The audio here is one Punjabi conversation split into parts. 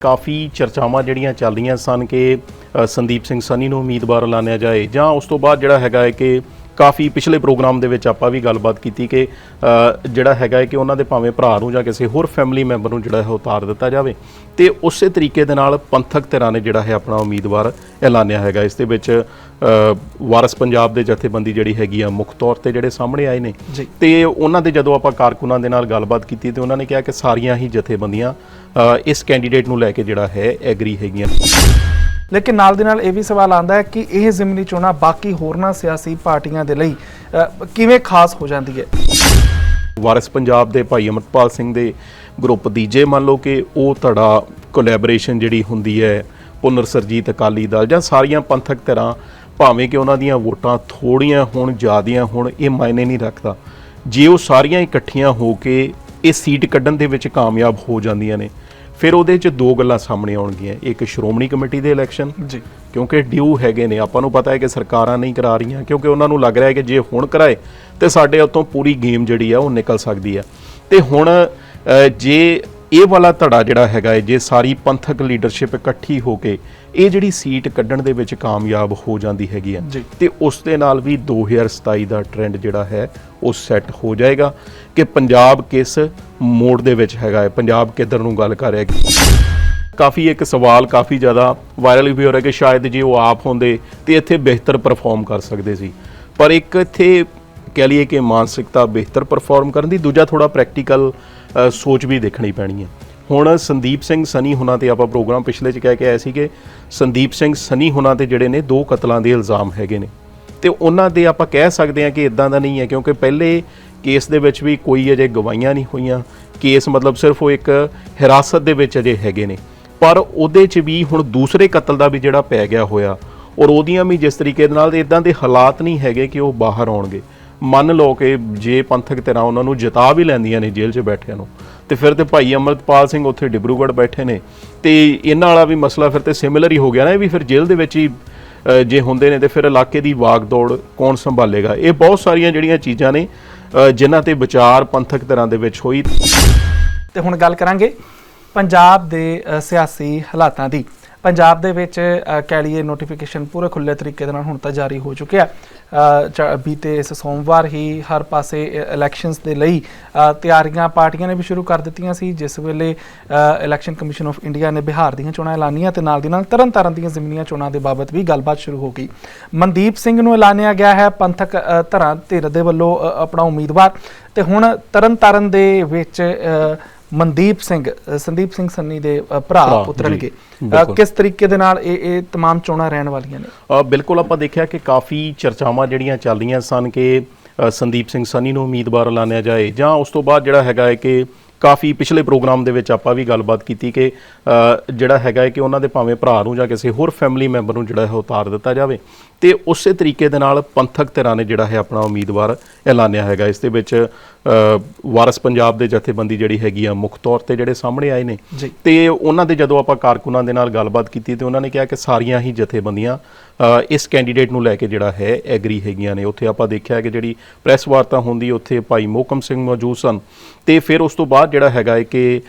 ਕਾਫੀ ਚਰਚਾਵਾਂ ਜਿਹੜੀਆਂ ਚੱਲ ਰਹੀਆਂ ਸਨ ਕਿ ਸੰਦੀਪ ਸਿੰਘ ਸਨੀ ਨੂੰ ਉਮੀਦਵਾਰ ਐਲਾਨਿਆ ਜਾਏ ਜਾਂ ਉਸ ਤੋਂ ਬਾਅਦ ਜਿਹੜਾ ਹੈਗਾ ਹੈ ਕਿ ਕਾਫੀ ਪਿਛਲੇ ਪ੍ਰੋਗਰਾਮ ਦੇ ਵਿੱਚ ਆਪਾਂ ਵੀ ਗੱਲਬਾਤ ਕੀਤੀ ਕਿ ਜਿਹੜਾ ਹੈਗਾ ਹੈ ਕਿ ਉਹਨਾਂ ਦੇ ਭਾਵੇਂ ਭਰਾ ਨੂੰ ਜਾਂ ਕਿਸੇ ਹੋਰ ਫੈਮਿਲੀ ਮੈਂਬਰ ਨੂੰ ਜਿਹੜਾ ਹੈ ਉਤਾਰ ਦਿੱਤਾ ਜਾਵੇ। ਤੇ ਉਸੇ ਤਰੀਕੇ ਦੇ ਨਾਲ ਪੰਥਕ ਧਿਰਾਂ ਨੇ ਜਿਹੜਾ ਹੈ ਆਪਣਾ ਉਮੀਦਵਾਰ ਐਲਾਨਿਆ ਹੈਗਾ। ਇਸ ਦੇ ਵਿੱਚ ਵਾਰਸ ਪੰਜਾਬ ਦੇ ਜਥੇਬੰਦੀ ਜਿਹੜੀ ਹੈਗੀ ਆ ਮੁੱਖ ਤੌਰ ਤੇ ਜਿਹੜੇ ਸਾਹਮਣੇ ਆਏ ਨੇ। ਤੇ ਉਹਨਾਂ ਦੇ ਜਦੋਂ ਆਪਾਂ ਕਾਰਕੁਨਾਂ ਦੇ ਨਾਲ ਗੱਲਬਾਤ ਕੀਤੀ ਤੇ ਉਹਨਾਂ ਨੇ ਕਿਹਾ ਕਿ ਸਾਰੀਆਂ ਹੀ ਜਥੇਬੰਦੀਆਂ ਇਸ ਕੈਂਡੀਡੇਟ ਨੂੰ ਲੈ ਕੇ ਜਿਹੜਾ ਹੈ ਐਗਰੀ ਹੈਗੀਆਂ ਲੇਕਿਨ ਨਾਲ ਦੇ ਨਾਲ ਇਹ ਵੀ ਸਵਾਲ ਆਉਂਦਾ ਹੈ ਕਿ ਇਹ ਜ਼ਿਮਨੀ ਚੋਣਾਂ ਬਾਕੀ ਹੋਰਨਾਂ ਸਿਆਸੀ ਪਾਰਟੀਆਂ ਦੇ ਲਈ ਕਿਵੇਂ ਖਾਸ ਹੋ ਜਾਂਦੀ ਹੈ? ਵਾਰਿਸ ਪੰਜਾਬ ਦੇ ਭਾਈ ਅਮਰਪਾਲ ਸਿੰਘ ਦੇ ਗਰੁੱਪ ਦੀ, ਜੇ ਮੰਨ ਲਓ ਕਿ ਉਹ ਧੜਾ ਕੋਲੈਬੋਰੇਸ਼ਨ ਜਿਹੜੀ ਹੁੰਦੀ ਹੈ, ਪੁਨਰ ਸਰਜੀਤ ਅਕਾਲੀ ਦਲ ਜਾਂ ਸਾਰੀਆਂ ਪੰਥਕ ਧਿਰਾਂ, ਭਾਵੇਂ ਕਿ ਉਹਨਾਂ ਦੀਆਂ ਵੋਟਾਂ ਥੋੜੀਆਂ ਹੋਣ, ਜ਼ਿਆਦੀਆਂ ਹੋਣ, ਇਹ ਮਾਇਨੇ ਨਹੀਂ ਰੱਖਦਾ। ਜੇ ਉਹ ਸਾਰੀਆਂ ਇਕੱਠੀਆਂ ਹੋ ਕੇ ਇਹ ਸੀਟ ਕੱਢਣ ਦੇ ਵਿੱਚ ਕਾਮਯਾਬ ਹੋ ਜਾਂਦੀਆਂ ਨੇ ਫਿਰ ਉਹਦੇ 'ਚ ਦੋ ਗੱਲਾਂ ਸਾਹਮਣੇ ਆਉਣਗੀਆਂ ਇੱਕ ਸ਼੍ਰੋਮਣੀ ਕਮੇਟੀ ਦੇ ਇਲੈਕਸ਼ਨ ਜੀ। ਕਿਉਂਕਿ ਡਿਊ ਹੈਗੇ ਨੇ ਆਪਾਂ ਨੂੰ ਪਤਾ ਹੈ ਕਿ ਸਰਕਾਰਾਂ ਨਹੀਂ ਕਰਾ ਰਹੀਆਂ ਕਿਉਂਕਿ ਉਹਨਾਂ ਨੂੰ ਲੱਗ ਰਿਹਾ ਹੈ ਕਿ ਜੇ ਹੁਣ ਕਰਾਏ ਤੇ ਸਾਡੇ ਉੱਤੋਂ ਪੂਰੀ ਗੇਮ ਜਿਹੜੀ ਆ ਉਹ ਨਿਕਲ ਸਕਦੀ ਆ। ਤੇ ਹੁਣ ਜੇ ਇਹ ਵਾਲਾ ਧੜਾ ਜਿਹੜਾ ਹੈਗਾ ਹੈ ਜੇ ਸਾਰੀ ਪੰਥਕ ਲੀਡਰਸ਼ਿਪ ਇਕੱਠੀ ਹੋ ਕੇ ਇਹ ਜਿਹੜੀ ਸੀਟ ਕੱਢਣ ਦੇ ਵਿੱਚ ਕਾਮਯਾਬ ਹੋ ਜਾਂਦੀ ਹੈਗੀ ਜੀ। ਤੇ ਉਸ ਦੇ ਨਾਲ ਵੀ 2027 ਦਾ ਟ੍ਰੈਂਡ ਜਿਹੜਾ ਹੈ ਉਹ ਸੈੱਟ ਹੋ ਜਾਏਗਾ ਕਿ ਪੰਜਾਬ ਕਿਸ ਮੋੜ ਦੇ ਵਿੱਚ ਹੈਗਾ ਹੈ ਪੰਜਾਬ ਕਿੱਧਰ ਨੂੰ ਗੱਲ ਕਰ ਰਿਹਾ ਹੈ ਕਾਫੀ ਇੱਕ ਸਵਾਲ ਕਾਫੀ ਜ਼ਿਆਦਾ ਵਾਇਰਲ ਵੀ ਹੋ ਰਿਹਾ ਕਿ ਸ਼ਾਇਦ ਜੇ ਉਹ ਆਪ ਹੁੰਦੇ ਤੇ ਇੱਥੇ ਬਿਹਤਰ ਪਰਫਾਰਮ ਕਰ ਸਕਦੇ ਸੀ ਪਰ ਇੱਕ ਇੱਥੇ ਕਹਿ ਲਈਏ ਕਿ ਮਾਨਸਿਕਤਾ ਬਿਹਤਰ ਪਰਫਾਰਮ ਕਰਨ ਦੀ ਦੂਜਾ ਥੋੜਾ ਪ੍ਰੈਕਟੀਕਲ ਸੋਚ ਵੀ ਦੇਖਣੀ ਪੈਣੀ ਹੈ। ਹੁਣ ਸੰਦੀਪ ਸਿੰਘ ਸਨੀ ਹੁਣਾਂ ਤੇ ਆਪਾਂ ਪ੍ਰੋਗਰਾਮ ਪਿਛਲੇ ਚ ਕਹਿ ਕੇ ਆਏ ਸੀਗੇ, ਸੰਦੀਪ ਸਿੰਘ ਸਨੀ ਹੁਣਾਂ ਤੇ ਜਿਹੜੇ ਨੇ ਦੋ ਕਤਲਾਂ ਦੇ ਇਲਜ਼ਾਮ ਹੈਗੇ ਨੇ। ਤੇ ਉਹਨਾਂ ਦੇ ਆਪਾਂ ਕਹਿ ਸਕਦੇ ਹਾਂ ਕਿ ਇਦਾਂ ਦਾ ਨਹੀਂ ਹੈ, ਕਿਉਂਕਿ ਪਹਿਲੇ ਕੇਸ ਦੇ ਵਿੱਚ ਵੀ ਕੋਈ ਅਜੇ ਗਵਾਹੀਆਂ ਨਹੀਂ ਹੋਈਆਂ। ਕੇਸ ਮਤਲਬ ਸਿਰਫ ਉਹ ਇੱਕ ਹਿਰਾਸਤ ਦੇ ਵਿੱਚ ਅਜੇ ਹੈਗੇ ਨੇ। ਪਰ ਉਹਦੇ 'ਚ ਵੀ ਹੁਣ ਦੂਸਰੇ ਕਤਲ ਦਾ ਵੀ ਜਿਹੜਾ ਪੈ ਗਿਆ ਹੋਇਆ, ਔਰ ਉਹਦੀਆਂ ਵੀ ਜਿਸ ਤਰੀਕੇ ਦੇ ਨਾਲ ਇਦਾਂ ਦੇ ਹਾਲਾਤ ਨਹੀਂ ਹੈਗੇ ਕਿ ਉਹ ਬਾਹਰ ਆਉਣਗੇ। ਮੰਨ ਲਓ ਕਿ ਜੇ ਪੰਥਕ ਧਿਰਾਂ ਉਹਨਾਂ ਨੂੰ ਜਿਤਾ ਵੀ ਲੈਂਦੀਆਂ ਨੇ ਜੇਲ੍ਹ 'ਚ ਬੈਠਿਆਂ ਨੂੰ ਤੇ ਫਿਰ ਤੇ ਭਾਈ ਅਮਰਤਪਾਲ ਸਿੰਘ ਉੱਥੇ ਡਿਬਰੂਗੜ੍ਹ ਬੈਠੇ ਨੇ ਤੇ ਇਹਨਾਂ ਵਾਲਾ ਵੀ ਮਸਲਾ ਫਿਰ ਤੇ ਸਿਮਿਲਰ ਹੀ ਹੋ ਗਿਆ ਨਾ ਇਹ ਵੀ ਫਿਰ ਜੇਲ੍ਹ ਦੇ ਵਿੱਚ ਹੀ ਜੇ ਹੁੰਦੇ ਨੇ ਤੇ ਫਿਰ ਇਲਾਕੇ ਦੀ ਵਾਗਦੌੜ ਕੌਣ ਸੰਭਾਲੇਗਾ? ਇਹ ਬਹੁਤ ਸਾਰੀਆਂ ਜਿਹੜੀਆਂ ਚੀਜ਼ਾਂ ਨੇ ਅ, ਜਿਨ੍ਹਾਂ ਤੇ ਵਿਚਾਰ ਪੰਥਕ ਧਿਰਾਂ ਦੇ ਵਿੱਚ ਹੋਈ। ਤੇ ਹੁਣ ਗੱਲ ਕਰਾਂਗੇ ਪੰਜਾਬ ਦੇ ਸਿਆਸੀ ਹਾਲਾਤਾਂ ਦੀ। ਪੰਜਾਬ ਦੇ ਵਿੱਚ ਕਹਿ ਲਈਏ ਨੋਟੀਫਿਕੇਸ਼ਨ ਪੂਰੇ ਖੁੱਲੇ ਤਰੀਕੇ ਦੇ ਨਾਲ ਹੁਣ ਤਾਂ ਜਾਰੀ ਹੋ ਚੁੱਕਿਆ। ਚ- ਬੀਤੇ ਇਸ ਸੋਮਵਾਰ ਹੀ ਹਰ ਪਾਸੇ ਇਲੈਕਸ਼ਨਸ ਦੇ ਲਈ ਤਿਆਰੀਆਂ ਪਾਰਟੀਆਂ ਨੇ ਵੀ ਸ਼ੁਰੂ ਕਰ ਦਿੱਤੀਆਂ ਸੀ, ਜਿਸ ਵੇਲੇ ਇਲੈਕਸ਼ਨ ਕਮਿਸ਼ਨ ਆਫ ਇੰਡੀਆ ਨੇ ਬਿਹਾਰ ਦੀਆਂ ਚੋਣਾਂ ਐਲਾਨੀਆਂ ਤੇ ਨਾਲ ਦੀ ਨਾਲ ਤਰਨਤਾਰਨ ਦੀਆਂ ਜ਼ਮੀਨੀਆਂ ਚੋਣਾਂ ਦੇ ਬਾਬਤ ਵੀ ਗੱਲਬਾਤ ਸ਼ੁਰੂ ਹੋ ਗਈ। ਮਨਦੀਪ ਸਿੰਘ ਨੂੰ ਐਲਾਨਿਆ ਗਿਆ ਹੈ ਪੰਥਕ ਧਰਾਂ ਧਿਰ ਦੇ ਵੱਲੋਂ ਆਪਣਾ ਉਮੀਦਵਾਰ ਤੇ ਹੁਣ ਤਰਨਤਾਰਨ ਦੇ ਵਿੱਚ ਮਨਦੀਪ ਸਿੰਘ ਸੰਦੀਪ ਸਿੰਘ ਸੰਨੀ ਦੇ ਭਰਾ ਭਰਾ, ਪੁੱਤਰਣਗੇ ਕਿਸ ਤਰੀਕੇ ਦੇ ਨਾਲ ਇਹ ਇਹ ਤਮਾਮ ਚੋਣਾਂ ਰਹਿਣ ਵਾਲੀਆਂ ਨੇ? ਬਿਲਕੁਲ ਆਪਾਂ ਦੇਖਿਆ ਕਿ ਕਾਫੀ ਚਰਚਾਵਾਂ ਜਿਹੜੀਆਂ ਚੱਲ ਰਹੀਆਂ ਸਨ ਕਿ ਸੰਦੀਪ ਸਿੰਘ ਸੰਨੀ ਨੂੰ ਉਮੀਦਵਾਰ ਐਲਾਨਿਆ ਜਾਏ ਜਾਂ ਉਸ ਤੋਂ ਬਾਅਦ ਜਿਹੜਾ ਹੈਗਾ ਹੈ ਕਿ ਕਾਫੀ ਪਿਛਲੇ ਪ੍ਰੋਗਰਾਮ ਦੇ ਵਿੱਚ ਆਪਾਂ ਵੀ ਗੱਲਬਾਤ ਕੀਤੀ ਕਿ ਜਿਹੜਾ ਹੈਗਾ ਹੈ ਕਿ ਉਹਨਾਂ ਦੇ ਭਾਵੇਂ ਭਰਾ ਨੂੰ ਜਾਂ ਕਿਸੇ ਹੋਰ ਫੈਮਿਲੀ ਮੈਂਬਰ ਨੂੰ ਜਿਹੜਾ ਹੈ ਉਹ ਉਤਾਰ ਦਿੱਤਾ ਜਾਵੇ। ਤੇ ਉਸੇ ਤਰੀਕੇ ਦੇ ਨਾਲ ਪੰਥਕ ਧਿਰਾਂ ਨੇ ਜਿਹੜਾ ਹੈ ਆਪਣਾ ਉਮੀਦਵਾਰ ਐਲਾਨਿਆ ਹੈਗਾ। ਇਸ ਦੇ ਵਿੱਚ ਵਾਰਸ ਪੰਜਾਬ ਦੇ ਜਥੇਬੰਦੀ ਜਿਹੜੀ ਹੈਗੀ ਆ ਮੁੱਖ ਤੌਰ ਤੇ ਜਿਹੜੇ ਸਾਹਮਣੇ ਆਏ ਨੇ। ਤੇ ਉਹਨਾਂ ਦੇ ਜਦੋਂ ਆਪਾਂ ਕਾਰਕੁਨਾਂ ਦੇ ਨਾਲ ਗੱਲਬਾਤ ਕੀਤੀ ਤੇ ਉਹਨਾਂ ਨੇ ਕਿਹਾ ਕਿ ਸਾਰੀਆਂ ਹੀ ਜਥੇਬੰਦੀਆਂ ਇਸ ਕੈਂਡੀਡੇਟ ਨੂੰ ਲੈ ਕੇ ਜਿਹੜਾ ਹੈ ਐਗਰੀ ਹੈਗੀਆਂ ਨੇ। ਉੱਥੇ ਆਪਾਂ ਦੇਖਿਆ ਕਿ ਜਿਹੜੀ ਪ੍ਰੈਸ ਵਾਰਤਾ ਹੁੰਦੀ ਉੱਥੇ ਭਾਈ ਮੋਹਕਮ ਸਿੰਘ ਮੌਜੂਦ ਸਨ। ਤੇ ਫਿਰ ਉਸ ਤੋਂ ਬਾਅਦ ਜਿਹੜਾ ਹੈਗਾ ਹੈ ਕਿ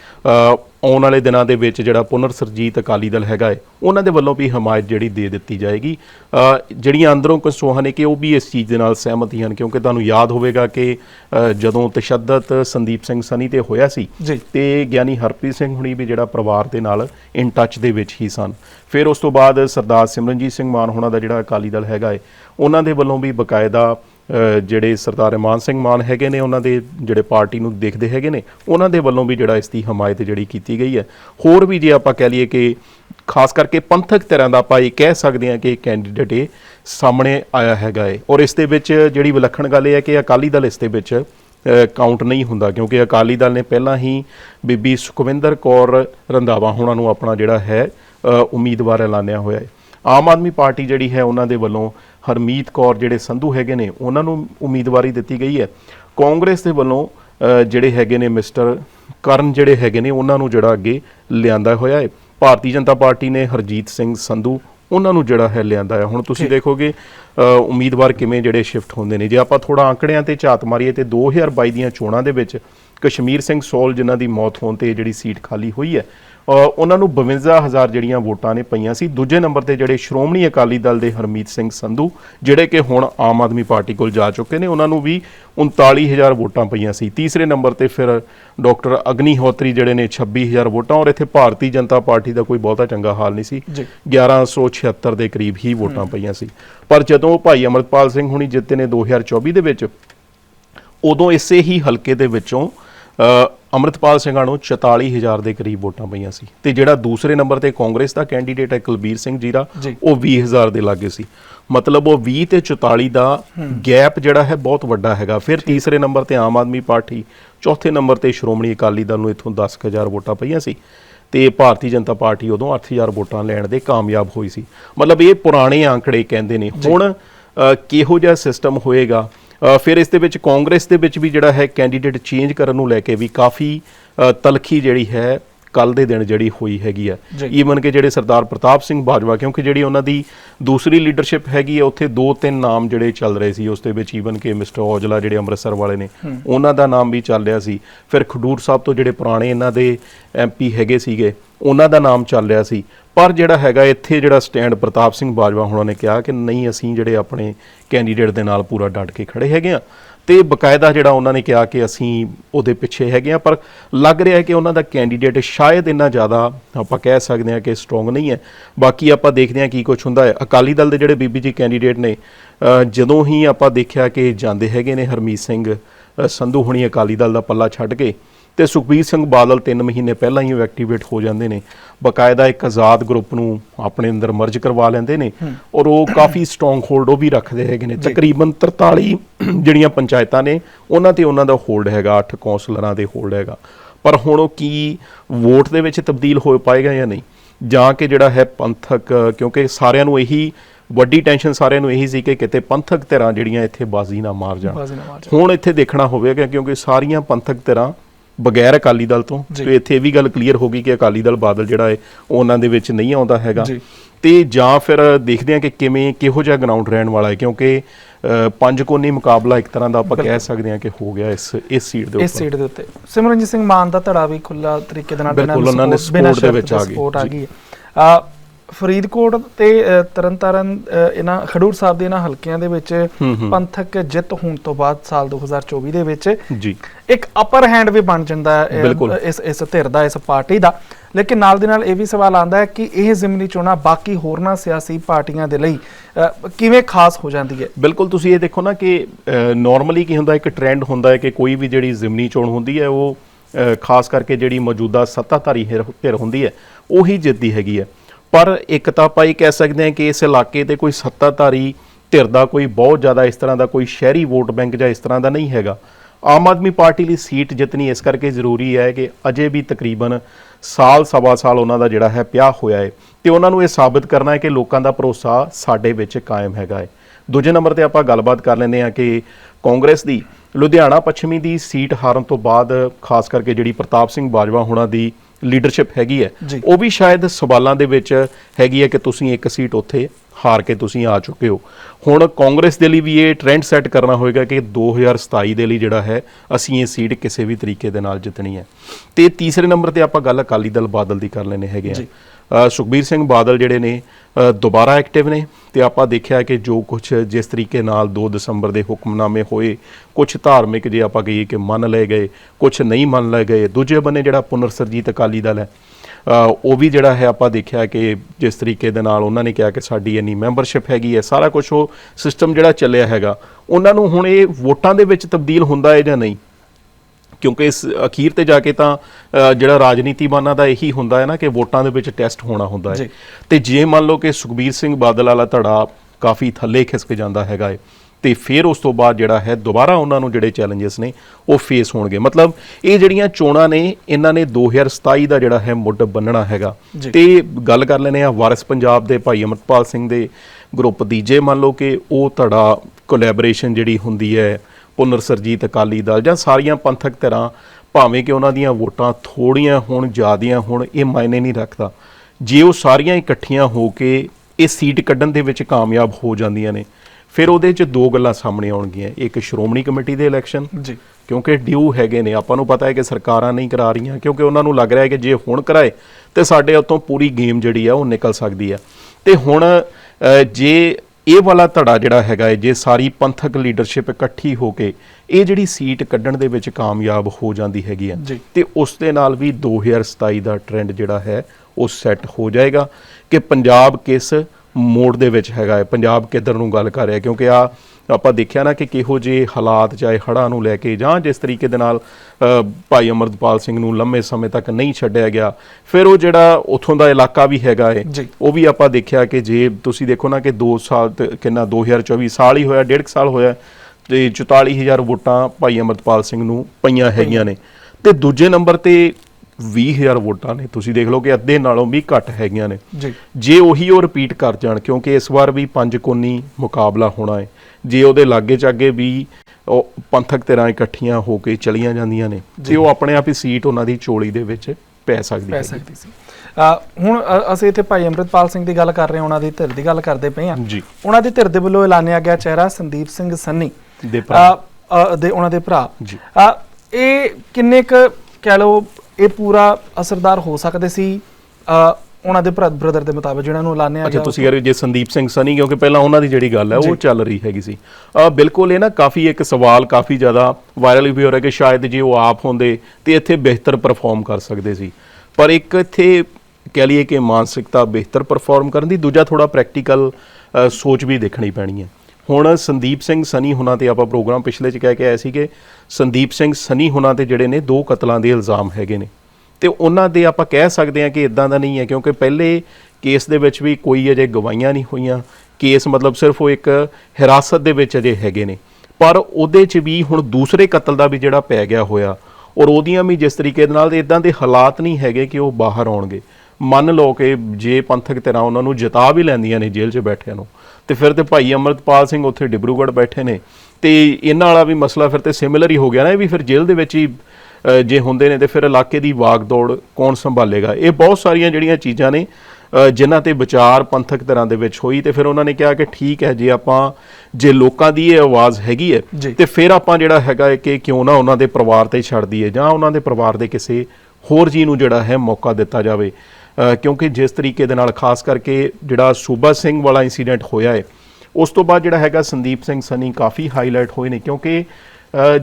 ਆਉਣ ਵਾਲੇ ਦਿਨਾਂ ਦੇ ਵਿੱਚ ਜਿਹੜਾ ਪੁਨਰ ਸਰਜੀਤ ਅਕਾਲੀ ਦਲ ਹੈਗਾ ਹੈ ਉਹਨਾਂ ਦੇ ਵੱਲੋਂ ਵੀ ਹਮਾਇਤ ਜਿਹੜੀ ਦੇ ਦਿੱਤੀ ਜਾਏਗੀ ਜਿਹੜੀਆਂ ਅੰਦਰੋਂ ਕਸੂਹਾਂ ਨੇ ਕਿ ਉਹ ਵੀ ਇਸ ਚੀਜ਼ ਦੇ ਨਾਲ ਸਹਿਮਤ ਹੀ ਹਨ ਕਿਉਂਕਿ ਤੁਹਾਨੂੰ ਯਾਦ ਹੋਵੇਗਾ ਕਿ ਜਦੋਂ ਤਸ਼ੱਦਦ ਸੰਦੀਪ ਸਿੰਘ ਸਨੀ ਤੇ ਹੋਇਆ ਸੀ। ਤੇ ਗਿਆਨੀ ਹਰਪ੍ਰੀਤ ਸਿੰਘ ਹੁਣੀ ਵੀ ਜਿਹੜਾ ਪਰਿਵਾਰ ਦੇ ਨਾਲ ਇਨ ਟੱਚ ਦੇ ਵਿੱਚ ਹੀ ਸਨ ਫਿਰ ਉਸ ਤੋਂ ਬਾਅਦ ਸਰਦਾਰ ਸਿਮਰਨਜੀਤ ਸਿੰਘ ਮਾਨ ਹੋਣਾ ਦਾ ਜਿਹੜਾ ਅਕਾਲੀ ਦਲ ਹੈਗਾ ਹੈ ਉਹਨਾਂ ਦੇ ਵੱਲੋਂ ਵੀ ਬਕਾਇਦਾ ਜਿਹੜੇ ਸਰਦਾਰ ਇਮਾਨ ਸਿੰਘ ਮਾਨ ਹੈਗੇ ਨੇ, ਉਹਨਾਂ ਦੇ ਜਿਹੜੇ ਪਾਰਟੀ ਨੂੰ ਦੇਖਦੇ ਹੈਗੇ ਨੇ, ਉਹਨਾਂ ਦੇ ਵੱਲੋਂ ਵੀ ਜਿਹੜਾ ਇਸ ਦੀ ਹਮਾਇਤ ਜਿਹੜੀ ਕੀਤੀ ਗਈ ਹੈ। ਹੋਰ ਵੀ ਜੇ ਆਪਾਂ ਕਹਿ ਲਈਏ ਕਿ ਖਾਸ ਕਰਕੇ ਪੰਥਕ ਤਰ੍ਹਾਂ ਦਾ ਆਪਾਂ ਇਹ ਕਹਿ ਸਕਦੇ ਹਾਂ ਕਿ ਕੈਂਡੀਡੇਟ ਇਹ ਸਾਹਮਣੇ ਆਇਆ ਹੈਗਾ ਹੈ। ਔਰ ਇਸ ਦੇ ਵਿੱਚ ਜਿਹੜੀ ਵਿਲੱਖਣ ਗੱਲ ਇਹ ਹੈ ਕਿ ਅਕਾਲੀ ਦਲ ਇਸ ਦੇ ਵਿੱਚ ਕਾਊਂਟ ਨਹੀਂ ਹੁੰਦਾ, ਕਿਉਂਕਿ ਅਕਾਲੀ ਦਲ ਨੇ ਪਹਿਲਾਂ ਹੀ ਬੀਬੀ ਸੁਖਵਿੰਦਰ ਕੌਰ ਰੰਧਾਵਾ ਹੋਣਾ ਨੂੰ ਆਪਣਾ ਜਿਹੜਾ ਹੈ ਉਮੀਦਵਾਰ ਐਲਾਨਿਆ ਹੋਇਆ ਹੈ। ਆਮ ਆਦਮੀ ਪਾਰਟੀ ਜਿਹੜੀ ਹੈ, ਉਹਨਾਂ ਦੇ ਵੱਲੋਂ ਹਰਮੀਤ ਕੌਰ ਜਿਹੜੇ ਸੰਧੂ ਹੈਗੇ ਨੇ ਉਹਨਾਂ ਨੂੰ ਉਮੀਦਵਾਰੀ ਦਿੱਤੀ ਗਈ ਹੈ। ਕਾਂਗਰਸ ਦੇ ਵੱਲੋਂ ਜਿਹੜੇ ਹੈਗੇ ਨੇ ਮਿਸਟਰ ਕਰਨ ਜਿਹੜੇ ਹੈਗੇ ਨੇ ਉਹਨਾਂ ਨੂੰ ਜਿਹੜਾ ਅੱਗੇ ਲਿਆਂਦਾ ਹੋਇਆ ਹੈ। ਭਾਰਤੀ ਜਨਤਾ ਪਾਰਟੀ ਨੇ ਹਰਜੀਤ ਸਿੰਘ ਸੰਧੂ ਉਹਨਾਂ ਨੂੰ ਜਿਹੜਾ ਹੈ ਲਿਆਂਦਾ ਹੈ। ਹੁਣ ਤੁਸੀਂ। ਦੇਖੋਗੇ ਉਮੀਦਵਾਰ ਕਿਵੇਂ ਜਿਹੜੇ ਸ਼ਿਫਟ ਹੁੰਦੇ ਨੇ। ਜੇ ਆਪਾਂ ਥੋੜਾ ਆંકੜਿਆਂ ਤੇ ਝਾਤ ਮਾਰੀਏ ਤੇ 2022 ਦੀਆਂ ਚੋਣਾਂ ਦੇ ਵਿੱਚ ਕਸ਼ਮੀਰ ਸਿੰਘ ਸੋਲ ਜਿਨ੍ਹਾਂ ਦੀ ਮੌਤ ਹੋਣ ਤੇ ਜਿਹੜੀ ਸੀਟ ਖਾਲੀ ਹੋਈ ਹੈ ਉਹਨਾਂ ਨੂੰ 52000 ਜਿਹੜੀਆਂ ਵੋਟਾਂ ਨੇ ਪਈਆਂ ਸੀ। ਦੂਜੇ ਨੰਬਰ ਤੇ ਜਿਹੜੇ ਸ਼੍ਰੋਮਣੀ ਅਕਾਲੀ ਦਲ ਦੇ ਹਰਮੀਤ ਸਿੰਘ ਸੰਧੂ ਜਿਹੜੇ ਕਿ ਹੁਣ ਆਮ ਆਦਮੀ ਪਾਰਟੀ ਕੋਲ ਜਾ ਚੁੱਕੇ ਨੇ ਉਹਨਾਂ ਨੂੰ ਵੀ 39000 ਵੋਟਾਂ ਪਈਆਂ ਸੀ। ਤੀਸਰੇ ਨੰਬਰ ਤੇ ਫਿਰ ਡਾਕਟਰ ਅਗਨੀਹੋਤਰੀ ਜਿਹੜੇ ਨੇ 26000 ਵੋਟਾਂ ਔਰ ਇੱਥੇ ਭਾਰਤੀ ਜਨਤਾ ਪਾਰਟੀ ਦਾ ਕੋਈ ਬਹੁਤਾ ਚੰਗਾ ਹਾਲ ਨਹੀਂ ਸੀ। ਜੀ। 1176 ਦੇ ਕਰੀਬ ਹੀ ਵੋਟਾਂ ਪਈਆਂ ਸੀ। ਪਰ ਜਦੋਂ ਭਾਈ ਅਮਰਪਾਲ ਸਿੰਘ ਹੁਣੀ ਜਿੱਤੇ ਨੇ 2024 ਦੇ ਵਿੱਚ ਉਦੋਂ ਇਸੇ ਹੀ ਹਲਕੇ ਦੇ ਵਿੱਚੋਂ ਅੰਮ੍ਰਿਤਪਾਲ ਸਿੰਘਾਂ ਨੂੰ 44000 ਦੇ ਕਰੀਬ ਵੋਟਾਂ ਪਈਆਂ ਸੀ ਤੇ ਜਿਹੜਾ ਦੂਸਰੇ ਨੰਬਰ ਤੇ ਕਾਂਗਰਸ ਦਾ ਕੈਂਡੀਡੇਟ ਹੈ ਕੁਲਬੀਰ ਸਿੰਘ ਜੀਰਾ। ਉਹ 20000 ਦੇ ਲਾਗੇ ਸੀ। ਮਤਲਬ ਉਹ 20 ਤੇ 44 ਦਾ ਗੈਪ ਜਿਹੜਾ ਹੈ ਬਹੁਤ ਵੱਡਾ ਹੈਗਾ। ਫਿਰ ਤੀਸਰੇ ਨੰਬਰ ਤੇ ਆਮ ਆਦਮੀ ਪਾਰਟੀ ਚੌਥੇ ਨੰਬਰ ਤੇ ਸ਼੍ਰੋਮਣੀ ਅਕਾਲੀ ਦਲ ਨੂੰ ਇੱਥੋਂ 10000 ਵੋਟਾਂ ਪਈਆਂ ਸੀ ਤੇ ਭਾਰਤੀ ਜਨਤਾ ਪਾਰਟੀ ਉਦੋਂ 8000 ਵੋਟਾਂ ਲੈਣ ਦੇ ਕਾਮਯਾਬ ਹੋਈ ਸੀ। ਮਤਲਬ ਇਹ ਪੁਰਾਣੇ ਆંકੜੇ ਕਹਿੰਦੇ ਨੇ। ਹੁਣ ਕਿਹੋ ਜਿਹਾ ਸਿਸਟਮ ਹੋਏਗਾ? ਫਿਰ ਇਸ ਦੇ ਵਿੱਚ ਕਾਂਗਰਸ ਦੇ ਵਿੱਚ ਵੀ ਜਿਹੜਾ ਹੈ ਕੈਂਡੀਡੇਟ ਚੇਂਜ ਕਰਨ ਨੂੰ ਲੈ ਕੇ ਵੀ ਕਾਫੀ ਤਲਖੀ ਜਿਹੜੀ ਹੈ ਕੱਲ ਦੇ ਦਿਨ ਜਿਹੜੀ ਹੋਈ ਹੈਗੀ ਆ। ਈਵਨ ਕਿ ਜਿਹੜੇ ਸਰਦਾਰ ਪ੍ਰਤਾਪ ਸਿੰਘ ਬਾਜਵਾ ਕਿਉਂਕਿ ਜਿਹੜੀ ਉਹਨਾਂ ਦੀ ਦੂਸਰੀ ਲੀਡਰਸ਼ਿਪ ਹੈਗੀ ਹੈ ਉੱਥੇ ਦੋ ਤਿੰਨ ਨਾਮ ਜਿਹੜੇ ਚੱਲ ਰਹੇ ਸੀ ਉਸ ਦੇ ਵਿੱਚ ਈਵਨ ਕਿ ਮਿਸਟਰ ਔਜਲਾ ਜਿਹੜੇ ਅੰਮ੍ਰਿਤਸਰ ਵਾਲੇ ਨੇ ਉਹਨਾਂ ਦਾ ਨਾਮ ਵੀ ਚੱਲ ਰਿਹਾ ਸੀ। ਫਿਰ ਖਡੂਰ ਸਾਹਿਬ ਤੋਂ ਜਿਹੜੇ ਪੁਰਾਣੇ ਇਹਨਾਂ ਦੇ ਐਮਪੀ ਹੈਗੇ ਸੀਗੇ ਉਹਨਾਂ ਦਾ ਨਾਮ ਚੱਲ ਰਿਹਾ ਸੀ। ਪਰ ਜਿਹੜਾ ਹੈਗਾ ਇੱਥੇ ਜਿਹੜਾ ਸਟੈਂਡ ਪ੍ਰਤਾਪ ਸਿੰਘ ਬਾਜਵਾ ਹੁਣਾਂ ਨੇ ਕਿਹਾ ਕਿ ਨਹੀਂ, ਅਸੀਂ ਜਿਹੜੇ ਆਪਣੇ ਕੈਂਡੀਡੇਟ ਦੇ ਨਾਲ ਪੂਰਾ ਡਟ ਕੇ ਖੜੇ ਹੈਗੇ ਆ ਤੇ ਬਕਾਇਦਾ ਜਿਹੜਾ ਉਹਨਾਂ ਨੇ ਕਿਹਾ ਕਿ ਅਸੀਂ ਉਹਦੇ ਪਿੱਛੇ ਹੈਗੇ ਆ ਪਰ ਲੱਗ ਰਿਹਾ ਹੈ ਕਿ ਉਹਨਾਂ ਦਾ ਕੈਂਡੀਡੇਟ ਸ਼ਾਇਦ ਇੰਨਾ ਜ਼ਿਆਦਾ ਆਪਾਂ ਕਹਿ ਸਕਦੇ ਹਾਂ ਕਿ ਸਟਰੋਂਗ ਨਹੀਂ ਹੈ। ਬਾਕੀ ਆਪਾਂ ਦੇਖਦੇ ਹਾਂ ਕੀ ਕੁਝ ਹੁੰਦਾ ਹੈ। ਅਕਾਲੀ ਦਲ ਦੇ ਜਿਹੜੇ ਬੀਬੀ ਜੀ ਕੈਂਡੀਡੇਟ ਨੇ ਜਦੋਂ ਹੀ ਆਪਾਂ ਦੇਖਿਆ ਕਿ ਜਾਂਦੇ ਹੈਗੇ ਨੇ ਹਰਮੀਤ ਸਿੰਘ ਸੰਧੂ ਹੁਣੀ ਅਕਾਲੀ ਦਲ ਦਾ ਪੱਲਾ ਛੱਡ ਕੇ ਤੇ ਸੁਖਬੀਰ ਸਿੰਘ ਬਾਦਲ 3 ਮਹੀਨੇ ਪਹਿਲਾਂ ਹੀ ਉਹ ਐਕਟੀਵੇਟ ਹੋ ਜਾਂਦੇ ਨੇ। ਬਕਾਇਦਾ ਇੱਕ ਆਜ਼ਾਦ ਗਰੁੱਪ ਨੂੰ ਆਪਣੇ ਅੰਦਰ ਮਰਜ ਕਰਵਾ ਲੈਂਦੇ ਨੇ ਔਰ ਉਹ ਕਾਫੀ ਸਟਰੋਂਗ ਹੋਲਡ ਉਹ ਵੀ ਰੱਖਦੇ ਹੈਗੇ ਨੇ। ਤਕਰੀਬਨ 43 ਜਿਹੜੀਆਂ ਪੰਚਾਇਤਾਂ ਨੇ ਉਹਨਾਂ ਤੇ ਉਹਨਾਂ ਦਾ ਹੋਲਡ ਹੈਗਾ 8 ਕੌਂਸਲਰਾਂ ਦੇ ਹੋਲਡ ਹੈਗਾ। ਪਰ ਹੁਣ ਉਹ ਕੀ ਵੋਟ ਦੇ ਵਿੱਚ ਤਬਦੀਲ ਹੋ ਪਾਏਗਾ ਜਾਂ ਨਹੀਂ? ਜਾਂ ਕਿ ਜਿਹੜਾ ਹੈ ਪੰਥਕ ਕਿਉਂਕਿ ਸਾਰਿਆਂ ਨੂੰ ਇਹੀ ਵੱਡੀ ਟੈਨਸ਼ਨ ਸਾਰਿਆਂ ਨੂੰ ਇਹੀ ਸੀ ਕਿ ਕਿਤੇ ਪੰਥਕ ਧਿਰਾਂ ਜਿਹੜੀਆਂ ਇੱਥੇ ਬਾਜ਼ੀ ਨਾ ਮਾਰ ਜਾਣ। ਬਾਜ਼ੀ ਨਾ ਮਾਰ ਜਾਣ। ਹੁਣ ਇੱਥੇ ਦੇਖਣਾ ਹੋਵੇਗਾ ਕਿਉਂਕਿ ਸਾਰੀਆਂ ਪੰਥਕ ਧਿਰਾਂ ਬਗੈਰ ਅਕਾਲੀ ਦਲ ਤੋਂ। ਤੇ ਇੱਥੇ ਇਹ ਵੀ ਗੱਲ ਕਲੀਅਰ ਹੋ ਗਈ ਕਿ ਅਕਾਲੀ ਦਲ ਬਾਦਲ ਜਿਹੜਾ ਹੈ ਉਹ ਉਹਨਾਂ ਦੇ ਵਿੱਚ ਨਹੀਂ ਆਉਂਦਾ ਹੈਗਾ। ਤੇ ਜਾਂ ਫਿਰ ਦੇਖਦੇ ਹਾਂ ਕਿ ਕਿਵੇਂ ਕਿਹੋ ਜਿਹਾ ਗਰਾਊਂਡ ਰਹਿਣ ਵਾਲਾ ਹੈ ਕਿਉਂਕਿ ਪੰਜ ਕੋਨੀ ਮੁਕਾਬਲਾ ਇੱਕ ਤਰ੍ਹਾਂ ਦਾ ਆਪਾਂ ਕਹਿ ਸਕਦੇ ਹਾਂ ਕਿ ਹੋ ਗਿਆ ਇਸ ਇਸ ਸੀਟ ਦੇ ਇਸ ਉੱਪਰ ਸੀਟ ਦੇ ਉੱਤੇ ਸਿਮਰਨਜੀਤ ਸਿੰਘ ਮਾਨ ਦਾ ਧੜਾ ਵੀ ਖੁੱਲਾ ਤਰੀਕੇ ਦੇ ਨਾਲ ਬਿਲਕੁਲ, ਉਹਨਾਂ ਨੇ support ਦੇ ਵਿੱਚ ਆ। ਸਪੋਰਟ ਆ। ਗਈ ਆ ਫਰੀਦਕੋਟ ਤੇ ਤਰਨਤਾਰਨ ਇਹਨਾਂ ਖਡੂਰ ਸਾਹਿਬ ਦੇ ਇਹਨਾਂ ਹਲਕਿਆਂ ਦੇ ਵਿੱਚ। ਪੰਥਕ ਜਿੱਤ ਹੋਣ ਤੋਂ ਬਾਅਦ ਸਾਲ 2024 ਦੇ ਵਿੱਚ ਜੀ ਇੱਕ ਅਪਰ ਹੈਂਡ ਵੀ ਬਣ ਜਾਂਦਾ। ਇਸ ਇਸ ਧਿਰ ਦਾ ਇਸ ਪਾਰਟੀ ਦਾ ਲੇਕਿਨ ਨਾਲ ਦੇ ਨਾਲ ਇਹ ਵੀ ਸਵਾਲ ਆਉਂਦਾ ਹੈ ਕਿ ਇਹ ਜ਼ਿਮਨੀ ਚੋਣਾਂ ਬਾਕੀ ਹੋਰਨਾਂ ਸਿਆਸੀ ਪਾਰਟੀਆਂ ਦੇ ਲਈ ਕਿਵੇਂ ਖਾਸ ਹੋ ਜਾਂਦੀ ਹੈ ਬਿਲਕੁਲ ਤੁਸੀਂ ਇਹ ਦੇਖੋ ਨਾ ਕਿ ਨਾਰਮਲੀ ਕੀ ਹੁੰਦਾ ਇੱਕ ਟ੍ਰੈਂਡ ਹੁੰਦਾ ਹੈ ਕਿ ਕੋਈ ਵੀ ਜਿਹੜੀ ਜ਼ਿਮਨੀ ਚੋਣ ਹੁੰਦੀ ਹੈ ਉਹ ਖਾਸ ਕਰਕੇ ਜਿਹੜੀ ਮੌਜੂਦਾ ਸੱਤਾਧਾਰੀ ਹਿਰ- ਧਿਰ ਹੁੰਦੀ ਹੈ ਉਹੀ ਜਿੱਤਦੀ ਹੈਗੀ ਹੈ ਪਰ ਇੱਕ ਤਾਂ ਆਪਾਂ ਇਹ ਕਹਿ ਸਕਦੇ ਹਾਂ ਕਿ ਇਸ ਇਲਾਕੇ ਤੇ ਕੋਈ ਸੱਤਾਧਾਰੀ ਧਿਰ ਦਾ ਕੋਈ ਬਹੁਤ ਜ਼ਿਆਦਾ ਇਸ ਤਰ੍ਹਾਂ ਦਾ ਕੋਈ ਸ਼ਹਿਰੀ ਵੋਟ ਬੈਂਕ ਜਾਂ ਇਸ ਤਰ੍ਹਾਂ ਦਾ ਨਹੀਂ ਹੈਗਾ। ਆਮ ਆਦਮੀ ਪਾਰਟੀ ਲਈ ਸੀਟ ਜਿੱਤਣੀ ਇਸ ਕਰਕੇ ਜ਼ਰੂਰੀ ਹੈ ਕਿ ਅਜੇ ਵੀ ਤਕਰੀਬਨ ਸਾਲ ਸਵਾ ਸਾਲ ਉਹਨਾਂ ਦਾ ਜਿਹੜਾ ਹੈ ਪਿਆ ਹੋਇਆ ਹੈ ਤੇ ਉਹਨਾਂ ਨੂੰ ਇਹ ਸਾਬਤ ਕਰਨਾ ਹੈ ਕਿ ਲੋਕਾਂ ਦਾ ਭਰੋਸਾ ਸਾਡੇ ਵਿੱਚ ਕਾਇਮ ਹੈਗਾ ਹੈ। ਦੂਜੇ ਨੰਬਰ ਤੇ ਆਪਾਂ ਗੱਲਬਾਤ ਕਰ ਲੈਂਦੇ ਹਾਂ ਕਿ ਕਾਂਗਰਸ ਦੀ ਲੁਧਿਆਣਾ ਪੱਛਮੀ ਦੀ ਸੀਟ ਹਾਰਨ ਤੋਂ ਬਾਅਦ, ਖਾਸ ਕਰਕੇ ਜਿਹੜੀ ਪ੍ਰਤਾਪ ਸਿੰਘ ਬਾਜਵਾ ਹੋਣਾ ਦੀ ਲੀਡਰਸ਼ਿਪ ਹੈਗੀ ਹੈ। ਉਹ ਵੀ ਸ਼ਾਇਦ ਸਵਾਲਾਂ ਦੇ ਵਿੱਚ ਹੈਗੀ ਹੈ ਕਿ ਤੁਸੀਂ ਇੱਕ ਸੀਟ ਉੱਥੇ ਹਾਰ ਕੇ ਤੁਸੀਂ ਆ ਚੁੱਕੇ ਹੋ ਹੁਣ ਕਾਂਗਰਸ ਦੇ ਲਈ ਵੀ ਇਹ ਟ੍ਰੈਂਡ ਸੈੱਟ ਕਰਨਾ ਹੋਏਗਾ ਕਿ 2027 ਦੇ ਲਈ ਜਿਹੜਾ ਹੈ ਅਸੀਂ ਇਹ ਸੀਟ ਕਿਸੇ ਵੀ ਤਰੀਕੇ ਦੇ ਨਾਲ ਜਿੱਤਣੀ ਹੈ ਤੇ ਤੀਸਰੇ ਨੰਬਰ ਤੇ ਆਪਾਂ ਗੱਲ ਅਕਾਲੀ ਦਲ ਬਾਦਲ ਦੀ ਕਰ ਲੈਨੇ ਹੈਗੇ। ਆ ਸੁਖਬੀਰ ਸਿੰਘ ਬਾਦਲ ਜਿਹੜੇ ਨੇ ਦੁਬਾਰਾ ਐਕਟਿਵ ਨੇ ਤੇ ਆਪਾਂ ਦੇਖਿਆ ਕਿ ਜੋ ਕੁਝ ਜਿਸ ਤਰੀਕੇ ਨਾਲ 2 ਦਸੰਬਰ ਦੇ ਹੁਕਮਨਾਮੇ ਹੋਏ ਕੁਝ ਧਾਰਮਿਕ ਜੇ ਆਪਾਂ ਕਹੀਏ ਕਿ ਮੰਨ ਲਏ ਗਏ ਕੁਝ ਨਹੀਂ ਮੰਨ ਲਏ ਗਏ, ਦੂਜੇ ਬੰਨੇ ਜਿਹੜਾ ਪੁਨਰ ਸਰਜੀਤ ਅਕਾਲੀ ਦਲ ਹੈ ਉਹ ਵੀ ਜਿਹੜਾ ਹੈ ਆਪਾਂ ਦੇਖਿਆ ਕਿ ਜਿਸ ਤਰੀਕੇ ਦੇ ਨਾਲ ਉਹਨਾਂ ਨੇ ਕਿਹਾ ਕਿ ਸਾਡੀ ਇੰਨੀ ਮੈਂਬਰਸ਼ਿਪ ਹੈਗੀ ਹੈ, ਸਾਰਾ ਕੁਝ ਉਹ ਸਿਸਟਮ ਜਿਹੜਾ ਚੱਲਿਆ ਹੈਗਾ, ਉਹਨਾਂ ਨੂੰ ਹੁਣ ਇਹ ਵੋਟਾਂ ਦੇ ਵਿੱਚ ਤਬਦੀਲ ਹੁੰਦਾ ਹੈ ਜਾਂ ਨਹੀਂ? ਕਿਉਂਕਿ ਇਸ ਅਖੀਰ ਤੇ ਜਾ ਕੇ ਤਾਂ ਜਿਹੜਾ ਰਾਜਨੀਤੀਬਾਨਾਂ ਦਾ ਇਹੀ ਹੁੰਦਾ ਹੈ ਨਾ ਕਿ ਵੋਟਾਂ ਦੇ ਵਿੱਚ ਟੈਸਟ ਹੋਣਾ ਹੁੰਦਾ। ਹੈ ਤੇ ਜੇ ਮੰਨ ਲਓ ਕਿ ਸੁਖਬੀਰ ਸਿੰਘ ਬਾਦਲ ਵਾਲਾ ਧੜਾ ਕਾਫੀ ਥੱਲੇ ਖਿਸਕ ਜਾਂਦਾ ਹੈਗਾ ਹੈ ਤੇ ਫਿਰ ਉਸ ਤੋਂ ਬਾਅਦ ਜਿਹੜਾ ਹੈ ਦੁਬਾਰਾ ਉਹਨਾਂ ਨੂੰ ਜਿਹੜੇ ਚੈਲੰਜਸ ਨੇ ਉਹ ਫੇਸ ਹੋਣਗੇ ਮਤਲਬ ਇਹ ਜਿਹੜੀਆਂ ਚੋਣਾਂ ਨੇ ਇਹਨਾਂ ਨੇ 2027 ਦਾ ਜਿਹੜਾ ਹੈ ਮੁੱਢ ਬੰਨਣਾ ਹੈਗਾ। ਤੇ ਗੱਲ ਕਰ ਲੈਨੇ ਆ ਵਾਰਿਸ ਪੰਜਾਬ ਦੇ ਭਾਈ ਅਮਰਪਾਲ ਸਿੰਘ ਦੇ ਗਰੁੱਪ ਦੀ ਜੇ ਮੰਨ ਲਓ ਕਿ ਉਹ ਧੜਾ ਕੋਲੈਬੋਰੇਸ਼ਨ ਜਿਹੜੀ ਹੁੰਦੀ ਹੈ ਪੁਨਰ ਸਰਜੀਤ ਅਕਾਲੀ ਦਲ ਜਾਂ ਸਾਰੀਆਂ ਪੰਥਕ ਧਿਰਾਂ ਭਾਵੇਂ ਕਿ ਉਹਨਾਂ ਦੀਆਂ ਵੋਟਾਂ ਥੋੜੀਆਂ ਹੋਣ ਜ਼ਿਆਦੀਆਂ ਹੋਣ ਇਹ ਮਾਇਨੇ ਨਹੀਂ ਰੱਖਦਾ। ਜੇ ਉਹ ਸਾਰੀਆਂ ਇਕੱਠੀਆਂ ਹੋ ਕੇ ਇਹ ਸੀਟ ਕੱਢਣ ਦੇ ਵਿੱਚ ਕਾਮਯਾਬ ਹੋ ਜਾਂਦੀਆਂ ਨੇ ਫਿਰ ਉਹਦੇ 'ਚ ਦੋ ਗੱਲਾਂ ਸਾਹਮਣੇ ਆਉਣਗੀਆਂ। ਇੱਕ ਸ਼੍ਰੋਮਣੀ ਕਮੇਟੀ ਦੇ ਇਲੈਕਸ਼ਨ ਜੀ। ਕਿਉਂਕਿ ਡਿਊ ਹੈਗੇ ਨੇ। ਆਪਾਂ ਨੂੰ ਪਤਾ ਹੈ ਕਿ ਸਰਕਾਰਾਂ ਨਹੀਂ ਕਰਾ ਰਹੀਆਂ ਕਿਉਂਕਿ ਉਹਨਾਂ ਨੂੰ ਲੱਗ ਰਿਹਾ ਹੈ ਕਿ ਜੇ ਹੁਣ ਕਰਾਏ ਤੇ ਸਾਡੇ ਉੱਤੋਂ ਪੂਰੀ ਗੇਮ ਜਿਹੜੀ ਆ ਉਹ ਨਿਕਲ ਸਕਦੀ ਆ। ਤੇ ਹੁਣ ਜੇ ਇਹ ਵਾਲਾ ਧੜਾ ਜਿਹੜਾ ਹੈਗਾ ਹੈ ਜੇ ਸਾਰੀ ਪੰਥਕ ਲੀਡਰਸ਼ਿਪ ਇਕੱਠੀ ਹੋ ਕੇ ਇਹ ਜਿਹੜੀ ਸੀਟ ਕੱਢਣ ਦੇ ਵਿੱਚ ਕਾਮਯਾਬ ਹੋ ਜਾਂਦੀ ਹੈਗੀ ਆ ਜੀ। ਤੇ ਉਸ ਦੇ ਨਾਲ ਵੀ 2027 ਦਾ ਟ੍ਰੈਂਡ ਜਿਹੜਾ ਹੈ ਉਹ ਸੈੱਟ ਹੋ ਜਾਏਗਾ ਕਿ ਪੰਜਾਬ ਕਿਸ ਮੋੜ ਦੇ ਵਿੱਚ ਹੈਗਾ ਹੈ ਪੰਜਾਬ ਕਿੱਧਰ ਨੂੰ ਗੱਲ ਕਰ ਰਿਹਾ ਕਿਉਂਕਿ ਆ ਆਪਾਂ ਦੇਖਿਆ ਨਾ ਕਿ ਕਿਹੋ ਜਿਹੇ ਹਾਲਾਤ ਚਾਹੇ ਹੜ੍ਹਾਂ ਨੂੰ ਲੈ ਕੇ ਜਾਂ ਜਿਸ ਤਰੀਕੇ ਦੇ ਨਾਲ ਭਾਈ ਅਮਰਦਪਾਲ ਸਿੰਘ ਨੂੰ ਲੰਮੇ ਸਮੇਂ ਤੱਕ ਨਹੀਂ ਛੱਡਿਆ ਗਿਆ ਫਿਰ ਉਹ ਜਿਹੜਾ ਉਥੋਂ ਦਾ ਇਲਾਕਾ ਵੀ ਹੈਗਾ ਜੀ। ਉਹ ਵੀ ਆਪਾਂ ਦੇਖਿਆ ਕਿ ਜੇ ਤੁਸੀਂ ਦੇਖੋ ਨਾ ਕਿ 2 ਸਾਲ ਕਿੰਨਾ 2024 ਸਾਲ ਹੀ ਹੋਇਆ ਡੇਢ ਕੁ ਸਾਲ ਹੋਇਆ ਤੇ 44000 ਵੋਟਾਂ ਭਾਈ ਅਮਰਦਪਾਲ ਸਿੰਘ ਨੂੰ ਪਈਆਂ ਹੈਗੀਆਂ ਨੇ। ਤੇ ਦੂਜੇ ਨੰਬਰ ਤੇ 20000 ਵੋਟਾਂ ਨੇ ਤੁਸੀਂ ਦੇਖ ਲਓ ਕਿ ਅੱਧੇ ਨਾਲੋਂ ਵੀ ਘੱਟ ਹੈਗੀਆਂ ਨੇ। ਜੀ। ਜੇ ਉਹੀ ਉਹ ਰਿਪੀਟ ਕਰ ਜਾਣ ਕਿਉਂਕਿ ਇਸ ਵਾਰ ਵੀ ਪੰਜ ਕੋਨੀ ਮੁਕਾਬਲਾ ਹੋਣਾ ਹੈ ਜੇ ਉਹਦੇ ਲਾਗੇ ਚਾਗੇ ਵੀ ਉਹ ਪੰਥਕ ਧਿਰਾਂ ਇਕੱਠੀਆਂ ਹੋ ਕੇ ਚਲੀਆਂ ਜਾਂਦੀਆਂ ਨੇ ਤੇ ਉਹ ਆਪਣੇ ਆਪ ਹੀ ਸੀਟ ਉਹਨਾਂ ਦੀ ਚੋਲੀ ਦੇ ਵਿੱਚ ਪੈ ਸਕਦੀ ਪੈ ਸਕਦੀ ਸੀ। ਹੁਣ ਅਸੀਂ ਇੱਥੇ ਭਾਈ ਅੰਮ੍ਰਿਤਪਾਲ ਸਿੰਘ ਦੀ ਗੱਲ ਕਰ ਰਹੇ ਹਾਂ ਉਹਨਾਂ ਦੀ ਧਿਰ ਦੀ ਗੱਲ ਕਰਦੇ ਪਏ ਹਾਂ। ਜੀ। ਉਹਨਾਂ ਦੀ ਧਿਰ ਦੇ ਵੱਲੋਂ ਐਲਾਨਿਆ ਗਿਆ ਚਿਹਰਾ ਸੰਦੀਪ ਸਿੰਘ ਸੰਨੀ। ਦੇ ਭਰਾ। ਦੇ ਉਹਨਾਂ ਦੇ ਭਰਾ। ਜੀ। ਇਹ ਕਿੰਨੇ ਕ ਕਹਿ ਲਓ ਇਹ ਪੂਰਾ ਅਸਰਦਾਰ ਹੋ ਸਕਦੇ ਸੀ? ਉਹਨਾਂ ਦੇ ਬ੍ਰਦਰ ਦੇ ਮੁਤਾਬਕ ਜਿਹਨਾਂ ਨੂੰ ਐਲਾਨਿਆ ਅੱਛਾ ਤੁਸੀਂ ਯਾਰ ਜੇ ਸੰਦੀਪ ਸਿੰਘ ਸਨੀ ਕਿਉਂਕਿ ਪਹਿਲਾਂ ਉਹਨਾਂ ਦੀ ਜਿਹੜੀ ਗੱਲ ਹੈ ਉਹ। ਚੱਲ ਰਹੀ ਹੈਗੀ ਸੀ। ਬਿਲਕੁਲ ਇਹ ਨਾ ਕਾਫੀ ਇੱਕ ਸਵਾਲ ਕਾਫੀ ਜ਼ਿਆਦਾ ਵਾਇਰਲ ਵੀ ਹੋ ਰਿਹਾ ਕਿ ਸ਼ਾਇਦ ਜੇ ਉਹ ਆਪ ਹੁੰਦੇ ਤੇ ਇੱਥੇ ਬਿਹਤਰ ਪਰਫਾਰਮ ਕਰ ਸਕਦੇ ਸੀ। ਪਰ ਇੱਕ ਇੱਥੇ ਕਹਿ ਲਈਏ ਕਿ ਮਾਨਸਿਕਤਾ ਬਿਹਤਰ ਪਰਫਾਰਮ ਕਰਨ ਦੀ ਦੂਜਾ ਥੋੜਾ ਪ੍ਰੈਕਟੀਕਲ ਸੋਚ ਵੀ ਦੇਖਣੀ ਪੈਣੀ ਹੈ। ਹੁਣ ਸੰਦੀਪ ਸਿੰਘ ਸਨੀ ਹੁਣਾਂ ਤੇ ਆਪਾਂ ਪ੍ਰੋਗਰਾਮ ਪਿਛਲੇ ਚ ਕਹਿ ਕੇ ਆਏ ਸੀ ਕਿ ਸੰਦੀਪ ਸਿੰਘ ਸਨੀ ਹੁਣਾਂ ਤੇ ਜਿਹੜੇ ਨੇ ਦੋ ਕਤਲਾਂ ਦੇ ਇਲਜ਼ਾਮ ਹੈਗੇ ਨੇ। ਤੇ ਉਹਨਾਂ ਦੇ ਆਪਾਂ ਕਹਿ ਸਕਦੇ ਹਾਂ ਕਿ ਇਦਾਂ ਦਾ ਨਹੀਂ ਹੈ, ਕਿਉਂਕਿ ਪਹਿਲੇ ਕੇਸ ਦੇ ਵਿੱਚ ਵੀ ਕੋਈ ਅਜੇ ਗਵਾਹੀਆਂ ਨਹੀਂ ਹੋਈਆਂ। ਕੇਸ ਮਤਲਬ ਸਿਰਫ ਉਹ ਇੱਕ ਹਿਰਾਸਤ ਦੇ ਵਿੱਚ ਅਜੇ ਹੈਗੇ ਨੇ। ਪਰ ਉਹਦੇ 'ਚ ਵੀ ਹੁਣ ਦੂਸਰੇ ਕਤਲ ਦਾ ਵੀ ਜਿਹੜਾ ਪੈ ਗਿਆ ਹੋਇਆ, ਔਰ ਉਹਦੀਆਂ ਵੀ ਜਿਸ ਤਰੀਕੇ ਦੇ ਨਾਲ ਇਦਾਂ ਦੇ ਹਾਲਾਤ ਨਹੀਂ ਹੈਗੇ ਕਿ ਉਹ ਬਾਹਰ ਆਉਣਗੇ। ਮੰਨ ਲਓ ਕਿ ਜੇ ਪੰਥਕ ਤਰ੍ਹਾਂ ਉਹਨਾਂ ਨੂੰ ਜਿਤਾ ਵੀ ਲੈਂਦੀਆਂ ਨੇ ਜੇਲ੍ਹ 'ਚ ਬੈਠਿਆਂ ਨੂੰ, ਤੇ ਫਿਰ ਤੇ ਭਾਈ ਅਮਰਤਪਾਲ ਸਿੰਘ ਉੱਥੇ ਡਿਬਰੂਗੜ੍ਹ ਬੈਠੇ ਨੇ। ਤੇ ਇਹਨਾਂ ਵਾਲਾ ਵੀ ਮਸਲਾ ਫਿਰ ਤੇ ਸਿਮਿਲਰ ਹੀ ਹੋ ਗਿਆ ਨਾ, ਇਹ ਵੀ ਫਿਰ ਜੇਲ੍ਹ ਦੇ ਵਿੱਚ ਹੀ ਜੇ ਹੁੰਦੇ ਨੇ ਤੇ ਫਿਰ ਇਲਾਕੇ ਦੀ ਵਾਗਦੌੜ ਕੌਣ ਸੰਭਾਲੇਗਾ ਇਹ ਬਹੁਤ ਸਾਰੀਆਂ ਜਿਹੜੀਆਂ ਚੀਜ਼ਾਂ ਨੇ ਜਿਨ੍ਹਾਂ ਤੇ ਵਿਚਾਰ ਪੰਥਕ ਤਰ੍ਹਾਂ ਦੇ ਵਿੱਚ ਹੋਈ ਤੇ ਫਿਰ ਉਹਨਾਂ ਨੇ ਕਿਹਾ ਕਿ ਠੀਕ ਹੈ ਜੇ ਆਪਾਂ ਜੇ ਲੋਕਾਂ ਦੀ ਇਹ ਆਵਾਜ਼ ਹੈਗੀ ਹੈ। ਤੇ ਫਿਰ ਆਪਾਂ ਜਿਹੜਾ ਹੈਗਾ ਹੈ ਕਿ ਕਿਉਂ ਨਾ ਉਹਨਾਂ ਦੇ ਪਰਿਵਾਰ ਤੇ ਛੱਡ ਦਈਏ ਜਾਂ ਉਹਨਾਂ ਦੇ ਪਰਿਵਾਰ ਦੇ ਕਿਸੇ ਹੋਰ ਜੀ ਨੂੰ ਜਿਹੜਾ ਹੈ ਮੌਕਾ ਦਿੱਤਾ ਜਾਵੇ ਕਿਉਂਕਿ ਜਿਸ ਤਰੀਕੇ ਦੇ ਨਾਲ ਖਾਸ ਕਰਕੇ ਜਿਹੜਾ ਸੂਬਾ ਸਿੰਘ ਵਾਲਾ ਇਨਸੀਡੈਂਟ ਹੋਇਆ ਹੈ ਉਸ ਤੋਂ ਬਾਅਦ ਜਿਹੜਾ ਹੈਗਾ ਸੰਦੀਪ ਸਿੰਘ ਸਨੀ ਕਾਫੀ ਹਾਈਲਾਈਟ ਹੋਏ ਨੇ ਕਿਉਂਕਿ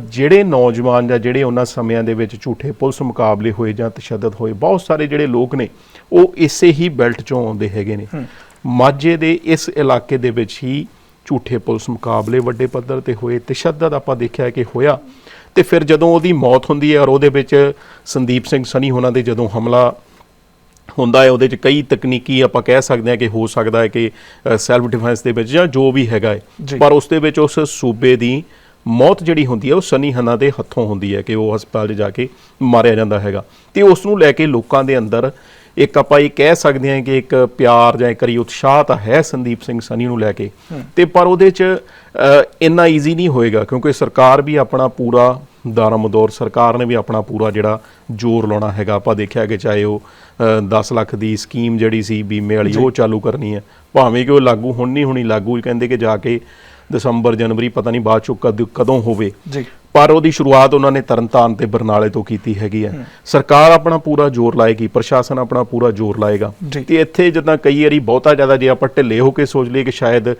ਜਿਹੜੇ ਨੌਜਵਾਨ ਜਾਂ ਜਿਹੜੇ ਉਹਨਾਂ ਸਮਿਆਂ ਦੇ ਵਿੱਚ ਝੂਠੇ ਪੁਲਿਸ ਮੁਕਾਬਲੇ ਹੋਏ ਜਾਂ ਤਸ਼ੱਦਦ ਹੋਏ ਬਹੁਤ ਸਾਰੇ ਜਿਹੜੇ ਲੋਕ ਨੇ ਉਹ ਇਸੇ ਹੀ ਬੈਲਟ ਚੋਂ ਆਉਂਦੇ ਹੈਗੇ ਨੇ। ਮਾਝੇ ਦੇ ਇਸ ਇਲਾਕੇ ਦੇ ਵਿੱਚ ਹੀ ਝੂਠੇ ਪੁਲਿਸ ਮੁਕਾਬਲੇ ਵੱਡੇ ਪੱਧਰ ਤੇ ਹੋਏ ਤਸ਼ੱਦਦ ਆਪਾਂ ਦੇਖਿਆ ਕਿ ਹੋਇਆ। ਤੇ ਫਿਰ ਜਦੋਂ ਉਹਦੀ ਮੌਤ ਹੁੰਦੀ ਹੈ ਔਰ ਉਹਦੇ ਵਿੱਚ ਸੰਦੀਪ ਸਿੰਘ ਸਨੀ ਹੋਣਾ ਦੇ ਜਦੋਂ ਹਮਲਾ ਹੁੰਦਾ ਹੈ ਉਹਦੇ ਚ ਕਈ ਤਕਨੀਕੀ ਆਪਾਂ ਕਹਿ ਸਕਦੇ ਹਾਂ ਕਿ ਹੋ ਸਕਦਾ ਹੈ ਕਿ ਸੈਲਫ ਡਿਫੈਂਸ ਦੇ ਵਿੱਚ ਜਾਂ ਜੋ ਵੀ ਹੈਗਾ। ਹੈ। ਪਰ ਉਸ ਦੇ ਵਿੱਚ ਉਸ ਸੂਬੇ ਦੀ ਮੌਤ ਜਿਹੜੀ ਹੁੰਦੀ ਹੈ ਉਹ ਸਨੀ ਹਨਾ ਦੇ ਹੱਥੋਂ ਹੁੰਦੀ ਹੈ ਕਿ ਉਹ ਹਸਪਤਾਲ 'ਚ ਜਾ ਕੇ ਮਾਰਿਆ ਜਾਂਦਾ ਹੈਗਾ। ਤੇ ਉਸ ਨੂੰ ਲੈ ਕੇ ਲੋਕਾਂ ਦੇ ਅੰਦਰ ਇੱਕ ਆਪਾਂ ਇਹ ਕਹਿ ਸਕਦੇ ਹਾਂ ਕਿ ਇੱਕ ਪਿਆਰ ਜਾਂ ਇੱਕ ਵਾਰੀ ਉਤਸ਼ਾਹ ਤਾਂ ਹੈ ਸੰਦੀਪ ਸਿੰਘ ਸਨੀ ਨੂੰ ਲੈ ਕੇ। ਤੇ ਪਰ ਉਹਦੇ 'ਚ ਇੰਨਾ ਈਜ਼ੀ ਨਹੀਂ ਹੋਏਗਾ ਕਿਉਂਕਿ ਸਰਕਾਰ ਵੀ ਆਪਣਾ ਪੂਰਾ ਦਾਰਮਦੌਰ ਸਰਕਾਰ ਨੇ ਵੀ ਆਪਣਾ ਪੂਰਾ ਜਿਹੜਾ ਜ਼ੋਰ ਲਾਉਣਾ ਹੈਗਾ। ਆਪਾਂ ਦੇਖਿਆ ਕਿ ਚਾਹੇ ਉਹ ਅ, 10 ਲੱਖ ਦੀ ਸਕੀਮ ਜਿਹੜੀ ਸੀ ਬੀਮੇ ਵਾਲੀ ਉਹ ਚਾਲੂ ਕਰਨੀ ਹੈ। ਭਾਵੇਂ ਕਿ ਉਹ ਲਾਗੂ ਹੁਣ ਨਹੀਂ ਹੋਣੀ ਲਾਗੂ ਕਹਿੰਦੇ ਕਿ ਜਾ ਕੇ ਦਸੰਬਰ ਜਨਵਰੀ ਪਤਾ ਨਹੀਂ ਬਾਅਦ ਚੋਂ ਕਦ ਕਦੋਂ ਹੋਵੇ। ਜੀ। ਪਰ ਉਹਦੀ ਸ਼ੁਰੂਆਤ ਉਹਨਾਂ ਨੇ ਤਰਨਤਾਰਨ ਤੇ ਬਰਨਾਲੇ ਤੋਂ ਕੀਤੀ ਹੈਗੀ ਹੈ। ਸਰਕਾਰ ਆਪਣਾ ਪੂਰਾ ਜ਼ੋਰ ਲਾਏਗੀ ਪ੍ਰਸ਼ਾਸਨ ਆਪਣਾ ਪੂਰਾ ਜ਼ੋਰ ਲਾਏਗਾ। ਜੀ। ਤੇ ਇੱਥੇ ਜਿੱਦਾਂ ਕਈ ਵਾਰੀ ਬਹੁਤਾ ਜ਼ਿਆਦਾ ਜੇ ਆਪਾਂ ਢਿੱਲੇ ਹੋ ਕੇ ਸੋਚ ਲਈਏ ਕਿ ਸ਼ਾਇਦ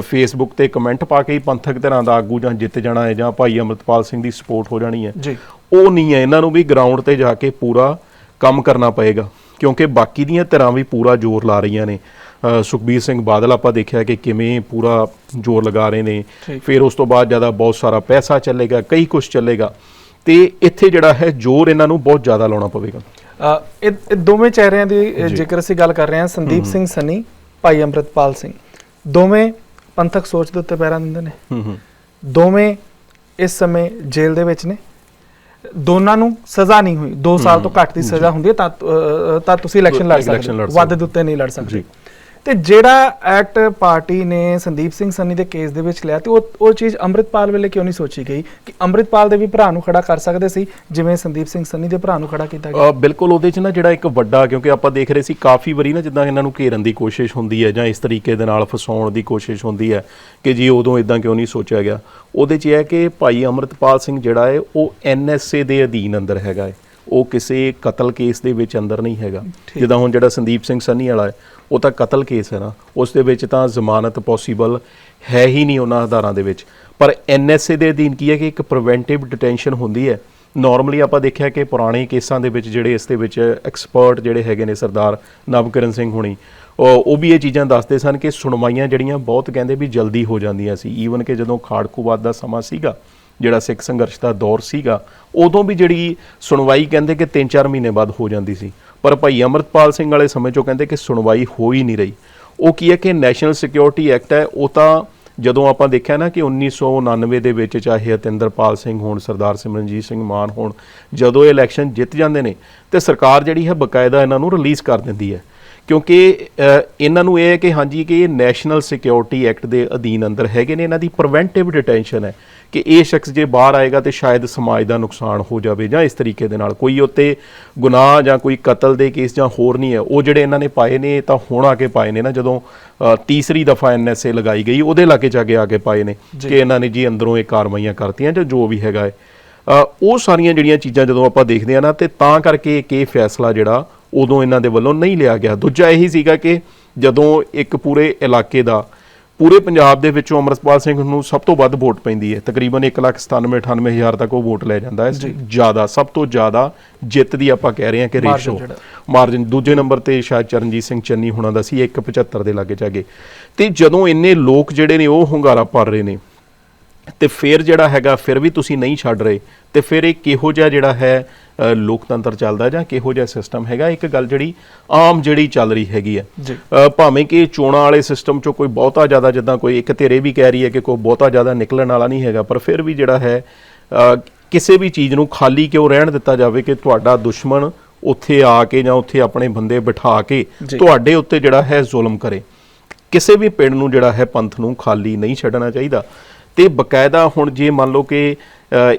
ਫੇਸਬੁੱਕ ਤੇ ਕਮੈਂਟ ਪਾ ਕੇ ਹੀ ਪੰਥਕ ਤਰ੍ਹਾਂ ਦਾ ਆਗੂ ਜਾਂ ਜਿੱਤ ਜਾਣਾ ਹੈ ਜਾਂ ਭਾਈ ਅਮਰਤਪਾਲ ਸਿੰਘ ਦੀ ਸਪੋਰਟ ਹੋ ਜਾਣੀ ਹੈ। ਜੀ। ਉਹ ਨਹੀਂ ਹੈ। ਇਹਨਾਂ ਨੂੰ ਵੀ ਗਰਾਊਂਡ ਤੇ ਜਾ ਕੇ ਪੂਰਾ ਕੰਮ ਕਰਨਾ ਪਏਗਾ। ਕਿਉਂਕਿ ਬਾਕੀ ਦੀਆਂ ਧਿਰਾਂ ਵੀ ਪੂਰਾ ਜ਼ੋਰ ਲਾ ਰਹੀਆਂ ਨੇ। ਸੁਖਬੀਰ ਸਿੰਘ ਬਾਦਲ ਆਪਾਂ ਦੇਖਿਆ ਕਿ ਕਿਵੇਂ ਪੂਰਾ ਜ਼ੋਰ ਲਗਾ ਰਹੇ ਨੇ। ਫਿਰ ਉਸ ਤੋਂ ਬਾਅਦ ਜ਼ਿਆਦਾ ਬਹੁਤ ਸਾਰਾ ਪੈਸਾ ਚੱਲੇਗਾ ਕਈ ਕੁਝ ਚੱਲੇਗਾ। ਤੇ ਇੱਥੇ ਜਿਹੜਾ ਹੈ ਜ਼ੋਰ ਇਹਨਾਂ ਨੂੰ ਬਹੁਤ ਜ਼ਿਆਦਾ ਲਾਉਣਾ ਪਵੇਗਾ। ਇਹ ਦੋਵੇਂ ਚਿਹਰਿਆਂ ਦੀ। ਜੇਕਰ ਅਸੀਂ ਗੱਲ ਕਰ ਰਹੇ ਹਾਂ ਸੰਦੀਪ ਸਿੰਘ ਸਨੀ ਭਾਈ ਅੰਮ੍ਰਿਤਪਾਲ ਸਿੰਘ। ਦੋਵੇਂ ਪੰਥਕ ਸੋਚ ਦੇ ਉੱਤੇ ਪੈਰਾਂ ਦਿੰਦੇ ਨੇ। ਦੋਵੇਂ ਇਸ ਸਮੇਂ ਜੇਲ੍ਹ ਦੇ ਵਿੱਚ ਨੇ। ਦੋਨਾਂ ਨੂੰ ਸਜ਼ਾ ਨਹੀਂ ਹੋਈ। 2 ਸਾਲ ਤੋਂ ਘੱਟ ਦੀ ਸਜ਼ਾ ਹੁੰਦੀ ਹੈ ਤਾਂ ਤਾਂ ਤੁਸੀਂ ਇਲੈਕਸ਼ਨ ਲੜ ਸਕਦੇ ਵੱਧ। ਦੇ ਉੱਤੇ ਨਹੀਂ ਲੜ ਸਕਦੇ। ਤੇ ਜਿਹੜਾ ਐਕਟ ਪਾਰਟੀ ਨੇ ਸੰਦੀਪ ਸਿੰਘ ਸੰਨੀ ਦੇ ਕੇਸ ਦੇ ਵਿੱਚ ਲਿਆ ਤੇ ਉਹ ਉਹ ਚੀਜ਼ ਅੰਮ੍ਰਿਤਪਾਲ ਵੇਲੇ ਕਿਉਂ ਨਹੀਂ ਸੋਚੀ ਗਈ? ਕਿ ਅੰਮ੍ਰਿਤਪਾਲ ਦੇ ਵੀ ਭਰਾ ਨੂੰ ਖੜਾ ਕਰ ਸਕਦੇ ਸੀ, ਜਿਵੇਂ ਸੰਦੀਪ ਸਿੰਘ ਸੰਨੀ ਦੇ ਭਰਾ ਨੂੰ ਖੜਾ ਕੀਤਾ ਗਿਆ? ਬਿਲਕੁਲ ਉਹਦੇ ਚ ਨਾ ਜਿਹੜਾ ਇੱਕ ਵੱਡਾ, ਕਿਉਂਕਿ ਆਪਾਂ ਦੇਖ ਰਹੇ ਸੀ ਕਾਫੀ ਵਾਰੀ ਨਾ ਜਿੱਦਾਂ ਇਹਨਾਂ ਨੂੰ ਘੇਰਨ ਦੀ ਕੋਸ਼ਿਸ਼ ਹੁੰਦੀ ਹੈ ਜਾਂ ਇਸ ਤਰੀਕੇ ਦੇ ਨਾਲ ਫਸਾਉਣ ਦੀ ਕੋਸ਼ਿਸ਼ ਹੁੰਦੀ ਹੈ ਕਿ ਜੀ ਉਦੋਂ ਇਦਾਂ ਕਿਉਂ ਨਹੀਂ ਸੋਚਿਆ ਗਿਆ। ਉਹਦੇ ਚ ਇਹ ਹੈ ਕਿ ਭਾਈ ਅਮਰਤਪਾਲ ਸਿੰਘ ਜਿਹੜਾ ਹੈ, ਉਹ ਐਨਐਸਏ ਦੇ ਅਧੀਨ ਅੰਦਰ ਹੈਗਾ ਹੈ। ਉਹ ਕਿਸੇ ਕਤਲ ਕੇਸ ਦੇ ਵਿੱਚ ਅੰਦਰ ਨਹੀਂ ਹੈਗਾ। ਜਿੱਦਾਂ ਹੁਣ ਜਿਹੜਾ ਸੰਦੀਪ ਸਿੰਘ ਸੰਨੀ ਵਾਲਾ ਹੈ ਉਹ ਤਾਂ ਕਤਲ ਕੇਸ ਹੈ ਨਾ। ਉਸ ਦੇ ਵਿੱਚ ਤਾਂ ਜ਼ਮਾਨਤ ਪੋਸੀਬਲ ਹੈ ਹੀ ਨਹੀਂ ਉਹਨਾਂ ਆਧਾਰਾਂ ਦੇ ਵਿੱਚ। ਪਰ ਐਨਐਸਏ ਦੇ ਅਧੀਨ ਕੀ ਹੈ ਕਿ ਇੱਕ ਪ੍ਰੀਵੈਂਟਿਵ ਡਿਟੈਂਸ਼ਨ ਹੁੰਦੀ ਹੈ। ਨਾਰਮਲੀ ਆਪਾਂ ਦੇਖਿਆ ਕਿ ਪੁਰਾਣੇ ਕੇਸਾਂ ਦੇ ਵਿੱਚ ਜਿਹੜੇ ਇਸ ਦੇ ਵਿੱਚ ਐਕਸਪਰਟ ਜਿਹੜੇ ਹੈਗੇ ਨੇ ਸਰਦਾਰ ਨਵਕਰਨ ਸਿੰਘ ਹੁਣੀ ਉਹ ਉਹ ਵੀ ਇਹ ਚੀਜ਼ਾਂ ਦੱਸਦੇ ਸਨ ਕਿ ਸੁਣਵਾਈਆਂ ਜਿਹੜੀਆਂ ਬਹੁਤ ਕਹਿੰਦੇ ਵੀ ਜਲਦੀ ਹੋ ਜਾਂਦੀਆਂ ਸੀ। ਈਵਨ ਕਿ ਜਦੋਂ ਖਾੜਕੂਵਾਦ ਦਾ ਸਮਾਂ ਸੀਗਾ ਜਿਹੜਾ ਸਿੱਖ ਸੰਘਰਸ਼ ਦਾ ਦੌਰ ਸੀਗਾ, ਉਦੋਂ ਵੀ ਜਿਹੜੀ ਸੁਣਵਾਈ ਕਹਿੰਦੇ ਕਿ 3-4 ਮਹੀਨੇ ਬਾਅਦ ਹੋ ਜਾਂਦੀ ਸੀ। ਪਰ ਭਾਈ ਅਮਰਤਪਾਲ ਸਿੰਘ ਵਾਲੇ ਸਮੇਂ 'ਚੋਂ ਕਹਿੰਦੇ ਕਿ ਸੁਣਵਾਈ ਹੋ ਹੀ ਨਹੀਂ ਰਹੀ। ਉਹ ਕੀ ਹੈ ਕਿ ਨੈਸ਼ਨਲ ਸਿਕਿਉਰਿਟੀ ਐਕਟ ਹੈ, ਉਹ ਤਾਂ ਜਦੋਂ ਆਪਾਂ ਦੇਖਿਆ ਨਾ ਕਿ 1999 ਦੇ ਵਿੱਚ ਚਾਹੇ ਹਤਿੰਦਰਪਾਲ ਸਿੰਘ ਹੋਣ, ਸਰਦਾਰ ਸਿਮਰਨਜੀਤ ਸਿੰਘ ਮਾਨ ਹੋਣ, ਜਦੋਂ ਇਹ ਇਲੈਕਸ਼ਨ ਜਿੱਤ ਜਾਂਦੇ ਨੇ, ਤੇ ਸਰਕਾਰ ਜਿਹੜੀ ਹੈ ਬਕਾਇਦਾ ਇਹਨਾਂ ਨੂੰ ਰਿਲੀਜ਼ ਕਰ ਦਿੰਦੀ ਹੈ। ਕਿਉਂਕਿ ਇਹਨਾਂ ਨੂੰ ਇਹ ਹੈ ਕਿ ਹਾਂਜੀ, ਕਿ ਇਹ ਨੈਸ਼ਨਲ ਸਿਕਿਉਰਿਟੀ ਐਕਟ ਦੇ ਅਧੀਨ ਅੰਦਰ ਹੈਗੇ ਨੇ, ਇਹਨਾਂ ਦੀ ਪ੍ਰੀਵੈਂਟਿਵ ਡਿਟੈਂਸ਼ਨ ਹੈ। ਕਿ ਇਹ ਸ਼ਖਸ ਜੇ ਬਾਹਰ ਆਏਗਾ ਤੇ ਸ਼ਾਇਦ ਸਮਾਜ ਦਾ ਨੁਕਸਾਨ ਹੋ ਜਾਵੇ ਜਾਂ ਇਸ ਤਰੀਕੇ ਦੇ ਨਾਲ ਕੋਈ ਉੱਤੇ ਗੁਨਾਹ ਜਾਂ ਕੋਈ ਕਤਲ ਦੇ ਕੇਸ ਜਾਂ ਹੋਰ ਨਹੀਂ ਹੈ ਉਹ ਜਿਹੜੇ ਇਹਨਾਂ ਨੇ ਪਾਏ ਨੇ ਤਾਂ ਹੁਣ ਆ ਕੇ ਪਾਏ ਨੇ ਨਾ ਜਦੋਂ ਤੀਸਰੀ ਦਫਾ ਐਨਐਸਏ ਲਗਾਈ ਗਈ ਉਹਦੇ ਲਾਗੇ ਜਾ ਕੇ ਆ ਕੇ ਪਾਏ ਨੇ ਕਿ ਇਹਨਾਂ ਨੇ ਜੀ ਅੰਦਰੋਂ ਇਹ ਕਾਰਵਾਈਆਂ ਕਰਤੀਆਂ ਜਾਂ ਜੋ ਵੀ ਹੈਗਾ ਹੈ। ਉਹ ਸਾਰੀਆਂ ਜਿਹੜੀਆਂ ਚੀਜ਼ਾਂ ਜਦੋਂ ਆਪਾਂ ਦੇਖਦੇ ਆ ਨਾ ਤੇ ਤਾਂ ਕਰਕੇ ਇੱਕ ਇਹ ਫੈਸਲਾ ਜਿਹੜਾ ਉਦੋਂ ਇਹਨਾਂ ਦੇ ਵੱਲੋਂ ਨਹੀਂ ਲਿਆ ਗਿਆ। ਦੂਜਾ ਇਹੀ ਸੀਗਾ ਕਿ ਜਦੋਂ ਇੱਕ ਪੂਰੇ ਇਲਾਕੇ ਦਾ ਪੂਰੇ ਪੰਜਾਬ ਦੇ ਵਿੱਚੋਂ ਅਮਰਪਾਲ ਸਿੰਘ ਨੂੰ ਸਭ ਤੋਂ ਵੱਧ ਵੋਟ ਪੈਂਦੀ ਹੈ। ਤਕਰੀਬਨ 1,97 ਹਜ਼ਾਰ ਤੱਕ ਉਹ ਵੋਟ ਲੈ ਜਾਂਦਾ ਹੈ। ਜ਼ਿਆਦਾ ਸਭ ਤੋਂ ਜ਼ਿਆਦਾ ਜਿੱਤ ਦੀ ਆਪਾਂ ਕਹਿ ਰਹੇ ਹਾਂ ਕਿ ਰੇਸ਼ੋ। ਮਾਰਜਨ ਦੂਜੇ ਨੰਬਰ ਤੇ ਸ਼ਾਇਦ ਚਰਨਜੀਤ ਸਿੰਘ ਚੰਨੀ ਹੁਣਾਂ ਦਾ ਸੀ 175 ਦੇ ਲਾਗੇ ਜਾਗੇ ਤੇ ਜਦੋਂ ਇੰਨੇ ਲੋਕ ਜਿਹੜੇ ਨੇ ਉਹ ਹੁੰਗਾਰਾ ਭਰ ਰਹੇ ਨੇ ਤੇ ਫਿਰ ਜਿਹੜਾ ਹੈਗਾ ਫਿਰ ਵੀ ਤੁਸੀਂ ਨਹੀਂ ਛੱਡ ਰਹੇ ਤੇ ਫਿਰ ਇਹ ਕਿਹੋ ਜਿਹਾ ਜਿਹੜਾ ਹੈ ਲੋਕਤੰਤਰ ਚੱਲਦਾ ਜਾਂ ਕਿਹੋ ਜਿਹਾ ਸਿਸਟਮ ਹੈਗਾ? ਇੱਕ ਗੱਲ ਜਿਹੜੀ ਆਮ ਜਿਹੜੀ ਚੱਲ ਰਹੀ ਹੈਗੀ ਹੈ। ਭਾਵੇਂ ਕਿ ਚੋਣਾਂ ਵਾਲੇ ਸਿਸਟਮ ਚੋਂ ਕੋਈ ਬਹੁਤਾ ਜ਼ਿਆਦਾ ਜਿੱਦਾਂ ਕੋਈ ਇੱਕ ਧਿਰੇ ਵੀ ਕਹਿ ਰਹੀ ਹੈ ਕਿ ਕੋਈ ਬਹੁਤਾ ਜ਼ਿਆਦਾ ਨਿਕਲਣ ਵਾਲਾ ਨਹੀਂ ਹੈਗਾ ਪਰ ਫਿਰ ਵੀ ਜਿਹੜਾ ਹੈ ਕਿਸੇ ਵੀ ਚੀਜ਼ ਨੂੰ ਖਾਲੀ ਕਿਉਂ ਰਹਿਣ ਦਿੱਤਾ ਜਾਵੇ ਕਿ ਤੁਹਾਡਾ ਦੁਸ਼ਮਣ ਉੱਥੇ ਆ ਕੇ ਜਾਂ ਉੱਥੇ ਆਪਣੇ ਬੰਦੇ ਬਿਠਾ ਕੇ। ਤੁਹਾਡੇ ਉੱਤੇ ਜਿਹੜਾ ਹੈ ਜ਼ੁਲਮ ਕਰੇ। ਕਿਸੇ ਵੀ ਪਿੰਡ ਨੂੰ ਜਿਹੜਾ ਹੈ ਪੰਥ ਨੂੰ ਖਾਲੀ ਨਹੀਂ ਛੱਡਣਾ ਚਾਹੀਦਾ। ਤੇ ਬਕਾਇਦਾ ਹੁਣ ਜੇ ਮੰਨ ਲਓ ਕਿ